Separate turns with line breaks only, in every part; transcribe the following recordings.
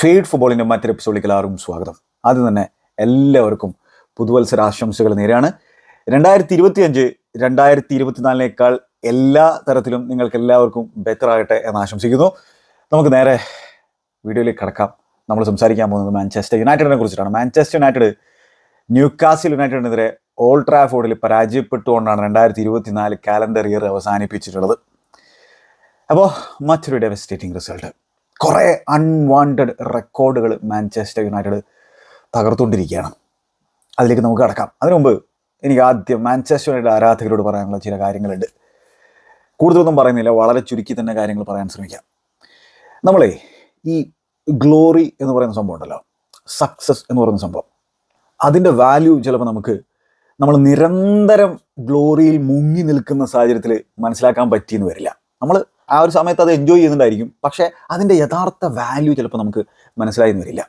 Feed ഫുട്ബോളിന്റെ മറ്റൊരു എപ്പിസോഡിലേക്ക് എല്ലാവർക്കും സ്വാഗതം. ആദ്യം തന്നെ എല്ലാവർക്കും പുതുവത്സര ആശംസകൾ നേരെയാണ് രണ്ടായിരത്തി ഇരുപത്തി അഞ്ച് രണ്ടായിരത്തി ഇരുപത്തിനാലിനേക്കാൾ എല്ലാ തരത്തിലും നിങ്ങൾക്ക് എല്ലാവർക്കും ബെറ്റർ ആകട്ടെ എന്ന് ആശംസിക്കുന്നു. നമുക്ക് നേരെ വീഡിയോയിലേക്ക് കടക്കാം. നമ്മൾ സംസാരിക്കാൻ പോകുന്നത് മാഞ്ചസ്റ്റർ യുണൈറ്റഡിനെ കുറിച്ചിട്ടാണ്. മാഞ്ചസ്റ്റർ യുണൈറ്റഡ് ന്യൂക്കാസിൽ യുണൈറ്റഡിനെതിരെ ഓൾഡ് ട്രാഫോർഡിൽ പരാജയപ്പെട്ടുകൊണ്ടാണ് രണ്ടായിരത്തി ഇരുപത്തിനാല് കാലണ്ടർ ഇയർ അവസാനിപ്പിച്ചിട്ടുള്ളത്. അപ്പോൾ മറ്റൊരു ഡെവസ്റ്റേറ്റിംഗ് റിസൾട്ട് കുറേ അൺവാണ്ടഡ് റെക്കോർഡുകൾ മാഞ്ചസ്റ്റർ യുണൈറ്റഡ് തകർത്തുകൊണ്ടിരിക്കുകയാണ്. അതിലേക്ക് നമുക്ക് കടക്കാം. അതിനു മുമ്പ് എനിക്ക് ആദ്യം മാഞ്ചസ്റ്റർ യുണൈറ്റഡ് ആരാധകരോട് പറയാനുള്ള ചില കാര്യങ്ങളുണ്ട്. കൂടുതലൊന്നും പറയുന്നില്ല. വളരെ ചുരുക്കി തന്നെ കാര്യങ്ങൾ പറയാൻ ശ്രമിക്കാം. നമ്മളെ ഈ ഗ്ലോറി എന്ന് പറയുന്ന സംഭവം ഉണ്ടല്ലോ. സക്സസ് എന്ന് പറയുന്ന സംഭവം. അതിന്റെ വാല്യൂ ചിലപ്പോൾ നമുക്ക് നമ്മൾ നിരന്തരം ഗ്ലോറിയിൽ മുങ്ങി നിൽക്കുന്ന സാഹചര്യത്തിൽ മനസ്സിലാക്കാൻ പറ്റിയെന്ന് വരില്ല. നമ്മൾ ആ ഒരു സമയത്ത് അത് എൻജോയ് ചെയ്യുന്നുണ്ടായിരിക്കും. പക്ഷേ അതിന്റെ യഥാർത്ഥ വാല്യൂ ചിലപ്പോൾ നമുക്ക് മനസ്സിലായി വരില്ല.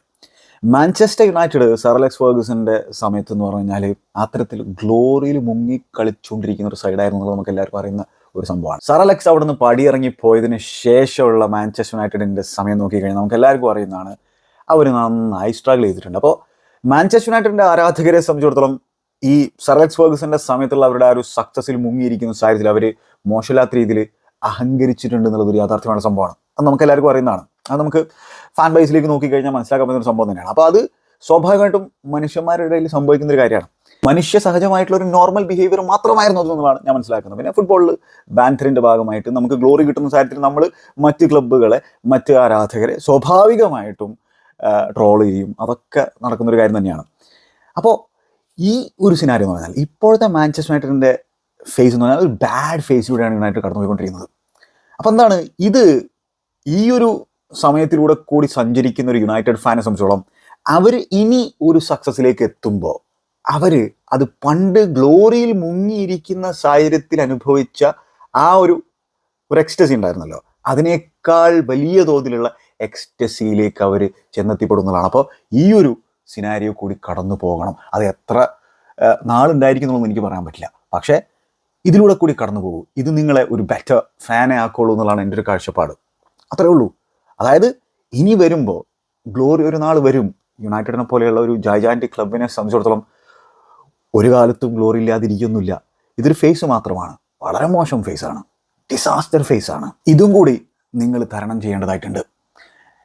മാഞ്ചസ്റ്റർ യുണൈറ്റഡ് അലക്സ് ഫേർഗസിന്റെ സമയത്ത് എന്ന് പറഞ്ഞു കഴിഞ്ഞാൽ അത്തരത്തിൽ ഗ്ലോറിയിൽ മുങ്ങി കളിച്ചുകൊണ്ടിരിക്കുന്ന ഒരു സൈഡായിരുന്നു എന്നുള്ളത് നമുക്ക് എല്ലാവർക്കും അറിയുന്ന ഒരു സംഭവമാണ്. സർലെക്സ് അവിടെ നിന്ന് പടിയിറങ്ങി പോയതിന് ശേഷമുള്ള മാഞ്ചസ്റ്റർ യുണൈറ്റഡിന്റെ സമയം നോക്കിക്കഴിഞ്ഞാൽ നമുക്ക് എല്ലാവർക്കും അറിയുന്നതാണ് അവർ നന്നായി സ്ട്രഗിൾ ചെയ്തിട്ടുണ്ട്. അപ്പോൾ മാഞ്ചസ്റ്റർ യുണൈറ്റഡിന്റെ ആരാധകരെ സംബന്ധിച്ചിടത്തോളം ഈ സർലെക്സ് ഫേർഗസിന്റെ സമയത്തുള്ള അവരുടെ ആ ഒരു സക്സസിൽ മുങ്ങിയിരിക്കുന്ന സാഹചര്യത്തിൽ അവർ മോശമില്ലാത്ത രീതിയിൽ അഹങ്കരിച്ചിട്ടുണ്ട് എന്നുള്ളത് ഒരു യാഥാർത്ഥ്യമാണ് സംഭവമാണ്. അത് നമുക്ക് എല്ലാവർക്കും അറിയുന്നതാണ്. അത് നമുക്ക് ഫാൻ ബേസിലേക്ക് നോക്കിക്കഴിഞ്ഞാൽ മനസ്സിലാക്കാൻ പറ്റുന്ന ഒരു സംഭവം തന്നെയാണ്. അപ്പോൾ അത് സ്വാഭാവികമായിട്ടും മനുഷ്യന്മാരുടെ ഇടയിൽ സംഭവിക്കുന്ന ഒരു കാര്യമാണ്. മനുഷ്യ സഹജമായിട്ടുള്ള ഒരു നോർമൽ ബിഹേവിയർ മാത്രമായിരുന്നു അതെന്നുള്ളതാണ് ഞാൻ മനസ്സിലാക്കുന്നത്. പിന്നെ ഫുട്ബോളിൽ ബാൻഥറിന്റെ ഭാഗമായിട്ട് നമുക്ക് ഗ്ലോറി കിട്ടുന്ന സാഹചര്യത്തിൽ നമ്മൾ മറ്റ് ക്ലബ്ബുകളെ മറ്റ് ആരാധകരെ സ്വാഭാവികമായിട്ടും ട്രോൾ ചെയ്യും. അതൊക്കെ നടക്കുന്ന ഒരു കാര്യം തന്നെയാണ്. അപ്പോൾ ഈ ഒരു സിനാരി എന്ന് പറഞ്ഞാൽ ഇപ്പോഴത്തെ മാഞ്ചസ്റ്റർ യുണൈറ്റഡിന്റെ ഫേസ് എന്ന് പറഞ്ഞാൽ ഒരു ബാഡ് ഫേസിലൂടെയാണ് യുണൈറ്റഡ് കടന്നുപോയിക്കൊണ്ടിരിക്കുന്നത്. അപ്പോൾ എന്താണ്? ഇത് ഈ ഒരു സമയത്തിലൂടെ കൂടി സഞ്ചരിക്കുന്ന ഒരു യുണൈറ്റഡ് ഫാനെ സംബന്ധിച്ചോളം അവർ ഇനി ഒരു സക്സസിലേക്ക് എത്തുമ്പോൾ അവർ അത് പണ്ട് ഗ്ലോറിയിൽ മുങ്ങിയിരിക്കുന്ന സാഹചര്യത്തിൽ അനുഭവിച്ച ആ ഒരു ഒരു എക്സ്റ്റസി ഉണ്ടായിരുന്നല്ലോ. അതിനേക്കാൾ വലിയ തോതിലുള്ള എക്സ്റ്റസിയിലേക്ക് അവർ ചെന്നെത്തിപ്പെടുന്നതാണ് അപ്പോൾ ഈ ഒരു സിനാരിയോ കൂടി കടന്നു പോകണം അത് എത്ര നാളുണ്ടായിരിക്കുന്നുള്ളൂ എനിക്ക് പറയാൻ പറ്റില്ല. പക്ഷേ ഇതിലൂടെ കൂടി കടന്നു പോകും. ഇത് നിങ്ങളെ ഒരു ബെറ്റർ ഫാനെ ആക്കുള്ളൂ എന്നുള്ളതാണ് എന്റെ ഒരു കാഴ്ചപ്പാട്. അത്രേ ഉള്ളൂ. അതായത് ഇനി വരുമ്പോൾ ഗ്ലോറി ഒരു നാൾ വരും. യുണൈറ്റഡിനെ പോലെയുള്ള ഒരു ജൈജാന്റിക് ക്ലബിനെ സംബന്ധിച്ചിടത്തോളം ഒരു കാലത്തും ഗ്ലോറി ഇല്ലാതിരിക്കുന്നില്ല ഇതൊരു ഫേസ് മാത്രമാണ്. വളരെ മോശം ഫേസാണ് ഡിസാസ്റ്റർ ഫേസാണ് ഇതും കൂടി നിങ്ങൾ തരണം ചെയ്യേണ്ടതായിട്ടുണ്ട്.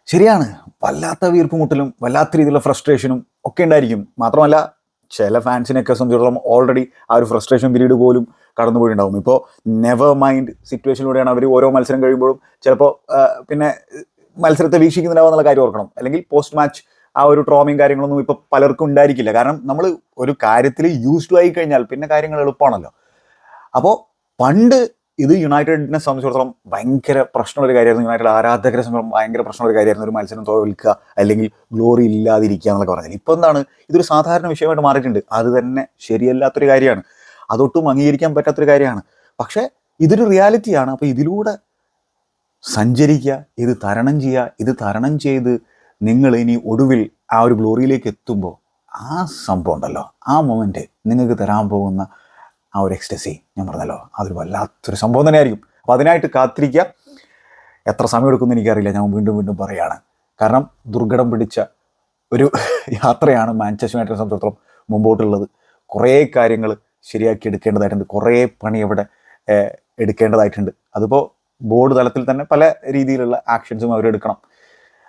ശരിയാണ്. വല്ലാത്ത വീർപ്പുമുട്ടലും വല്ലാത്ത രീതിയിലുള്ള ഫ്രസ്ട്രേഷനും ഒക്കെ ഉണ്ടായിരിക്കും. മാത്രമല്ല ചില ഫാൻസിനെയൊക്കെ സംബന്ധിച്ചിടത്തോളം ഓൾറെഡി ആ ഒരു ഫ്രസ്ട്രേഷൻ പീരീഡ് പോലും കടന്നുപോയിട്ടുണ്ടാവും. ഇപ്പോൾ നെവർ മൈൻഡ് സിറ്റുവേഷനിലൂടെയാണ് അവർ ഓരോ മത്സരം കഴിയുമ്പോഴും ചിലപ്പോൾ പിന്നെ മത്സരത്തെ വീക്ഷിക്കുന്നുണ്ടാവും എന്നുള്ള കാര്യം ഓർക്കണം. അല്ലെങ്കിൽ പോസ്റ്റ് മാച്ച് ആ ഒരു ട്രോമയും കാര്യങ്ങളൊന്നും ഇപ്പോൾ പലർക്കും ഉണ്ടായിരിക്കില്ല. കാരണം നമ്മൾ ഒരു കാര്യത്തിൽ യൂസ്ഡ് ആയി കഴിഞ്ഞാൽ പിന്നെ കാര്യങ്ങൾ എളുപ്പമാണല്ലോ. അപ്പോൾ പണ്ട് ഇത് യുണൈറ്റഡിനെ സംബന്ധിച്ചിടത്തോളം ഭയങ്കര പ്രശ്നമുള്ള ഒരു കാര്യമായിരുന്നു. യുണൈറ്റഡ് ആരാധകരെ സംബന്ധിച്ചും ഭയങ്കര പ്രശ്നമുള്ള ഒരു കാര്യമായിരുന്നു ഒരു മത്സരം തോൽക്കുക അല്ലെങ്കിൽ ഗ്ലോറി ഇല്ലാതിരിക്കുക എന്നൊക്കെ പറഞ്ഞാൽ ഇപ്പോൾ എന്താണ്? ഇതൊരു സാധാരണ വിഷയമായിട്ട് മാറിയിട്ടുണ്ട്. അത് തന്നെ ശരിയല്ലാത്തൊരു കാര്യമാണ്. അതൊട്ടും അംഗീകരിക്കാൻ പറ്റാത്തൊരു കാര്യമാണ്. പക്ഷേ ഇതൊരു റിയാലിറ്റിയാണ് അപ്പോൾ ഇതിലൂടെ സഞ്ചരിക്കുക ഇത് തരണം ചെയ്യുക ഇത് തരണം ചെയ്ത് നിങ്ങൾ ഇനി ഒടുവിൽ ആ ഒരു ഗ്ലോറിയിലേക്ക് എത്തുമ്പോൾ ആ സംഭവം ഉണ്ടല്ലോ. ആ മൊമെന്റ് നിങ്ങൾക്ക് തരാൻ പോകുന്ന ആ ഒരു എക്സ്റ്റസി ഞാൻ പറഞ്ഞല്ലോ അതൊരു വല്ലാത്തൊരു സംഭവം തന്നെയായിരിക്കും. അപ്പോൾ അതിനായിട്ട് കാത്തിരിക്കുക. എത്ര സമയം എടുക്കുമെന്ന് എനിക്കറിയില്ല. ഞാൻ വീണ്ടും വീണ്ടും പറയുകയാണ് കാരണം ദുർഘടം പിടിച്ച ഒരു യാത്രയാണ് മാഞ്ചസ്റ്റർ യുണൈറ്റഡിനെ സംബന്ധിച്ചിടത്തോളം മുമ്പോട്ടുള്ളത്. കുറേ കാര്യങ്ങൾ ശരിയാക്കി എടുക്കേണ്ടതായിട്ടുണ്ട്. കുറേ പണി അവിടെ എടുക്കേണ്ടതായിട്ടുണ്ട്. അതിപ്പോൾ ബോർഡ് തലത്തിൽ തന്നെ പല രീതിയിലുള്ള ആക്ഷൻസും അവരെടുക്കണം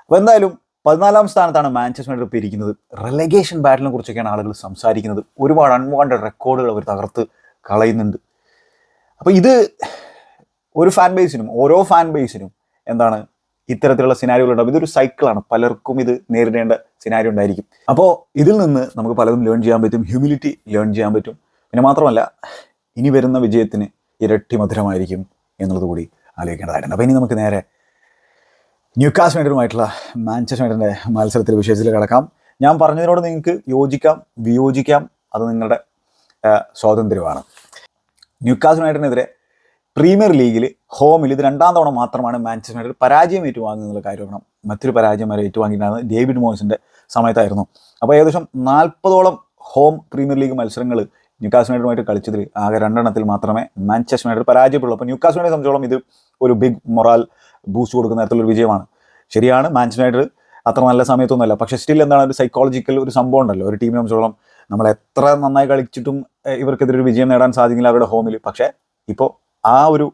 അപ്പോൾ എന്തായാലും പതിനാലാം സ്ഥാനത്താണ് മാഞ്ചസ്റ്റർ യുണൈറ്റഡ് ഇപ്പോൾ ഇരിക്കുന്നത്. റെലഗേഷൻ ബാറ്റിനെ കുറിച്ചൊക്കെയാണ് ആളുകൾ സംസാരിക്കുന്നത്. ഒരുപാട് അൺവാണ്ടഡ് റെക്കോർഡുകൾ അവർ തകർത്ത് കളയുന്നുണ്ട്. അപ്പോൾ ഇത് ഒരു ഫാൻ ബേസിനും ഓരോ ഫാൻ ബേസിനും എന്താണ് ഇത്തരത്തിലുള്ള സിനാരികൾ ഉണ്ടാവും. ഇതൊരു സൈക്കിളാണ് പലർക്കും ഇത് നേരിടേണ്ട സിനാരി ഉണ്ടായിരിക്കും. അപ്പോൾ ഇതിൽ നിന്ന് നമുക്ക് പലതും ലേൺ ചെയ്യാൻ പറ്റും. ഹ്യൂമിലിറ്റി ലേൺ ചെയ്യാൻ പറ്റും. പിന്നെ മാത്രമല്ല ഇനി വരുന്ന വിജയത്തിന് ഇരട്ടി മധുരമായിരിക്കും എന്നുള്ളത് കൂടി ആലോചിക്കേണ്ടതായിട്ടുണ്ട്. അപ്പോൾ ഇനി നമുക്ക് നേരെ ന്യൂക്കാസ് യുണൈറ്റഡുമായിട്ടുള്ള മാഞ്ചസ്റ്റർ യുണൈറ്റഡിന്റെ മത്സരത്തിലെ വിഷയത്തിൽ കിടക്കാം. ഞാൻ പറഞ്ഞതിനോട് നിങ്ങൾക്ക് യോജിക്കാം വിയോജിക്കാം. അത് നിങ്ങളുടെ സ്വാതന്ത്ര്യമാണ്. ന്യൂക്കാസ് യുണൈറ്റഡിനെതിരെ പ്രീമിയർ ലീഗിൽ ഹോമിൽ ഇത് രണ്ടാം തവണ മാത്രമാണ് മാഞ്ചസ്റ്റർ യുണൈറ്റഡ് പരാജയം ഏറ്റുവാങ്ങുന്നുള്ള എന്നുള്ള കാര്യം. ഓർക്കണം മറ്റൊരു പരാജയം വരെ ഏറ്റുവാങ്ങിയിട്ടുണ്ടായിരുന്നത് ഡേവിഡ് മോയിസിന്റെ സമയത്തായിരുന്നു. അപ്പോൾ ഏകദേശം നാൽപ്പതോളം ഹോം പ്രീമിയർ ലീഗ് മത്സരങ്ങൾ ന്യൂക്കാസ് യുണൈറ്റഡുമായിട്ട് കളിച്ചതിൽ ആകെ രണ്ടെണ്ണത്തിൽ മാത്രമേ മാഞ്ചസ്റ്റർ യുണൈറ്റഡ് പരാജയപ്പെടുള്ളൂ. അപ്പോൾ ന്യൂക്കാസ് യുണൈറ്റഡ് സംബന്ധിച്ചോളം ഇത് ഒരു ബിഗ് മൊറാൽ ബൂസ്റ്റ് കൊടുക്കുന്ന തരത്തിലുള്ള വിജയമാണ്. ശരിയാണ് മാഞ്ചസ്റ്റർ യുണൈറ്റഡ് അത്ര നല്ല സമയത്തൊന്നുമല്ല. പക്ഷേ സ്റ്റിൽ എന്താണ് ഒരു സൈക്കോളജിക്കൽ ഒരു സംഭവം ഉണ്ടല്ലോ. ഒരു ടീമിനെ സംബന്ധിച്ചോളം നമ്മൾ എത്ര നന്നായി കളിച്ചിട്ടും ഇവർക്കെതിരെ ഒരു വിജയം നേടാൻ സാധിക്കില്ല അവരുടെ ഹോമിൽ പക്ഷേ ഇപ്പോൾ ആ ഒരു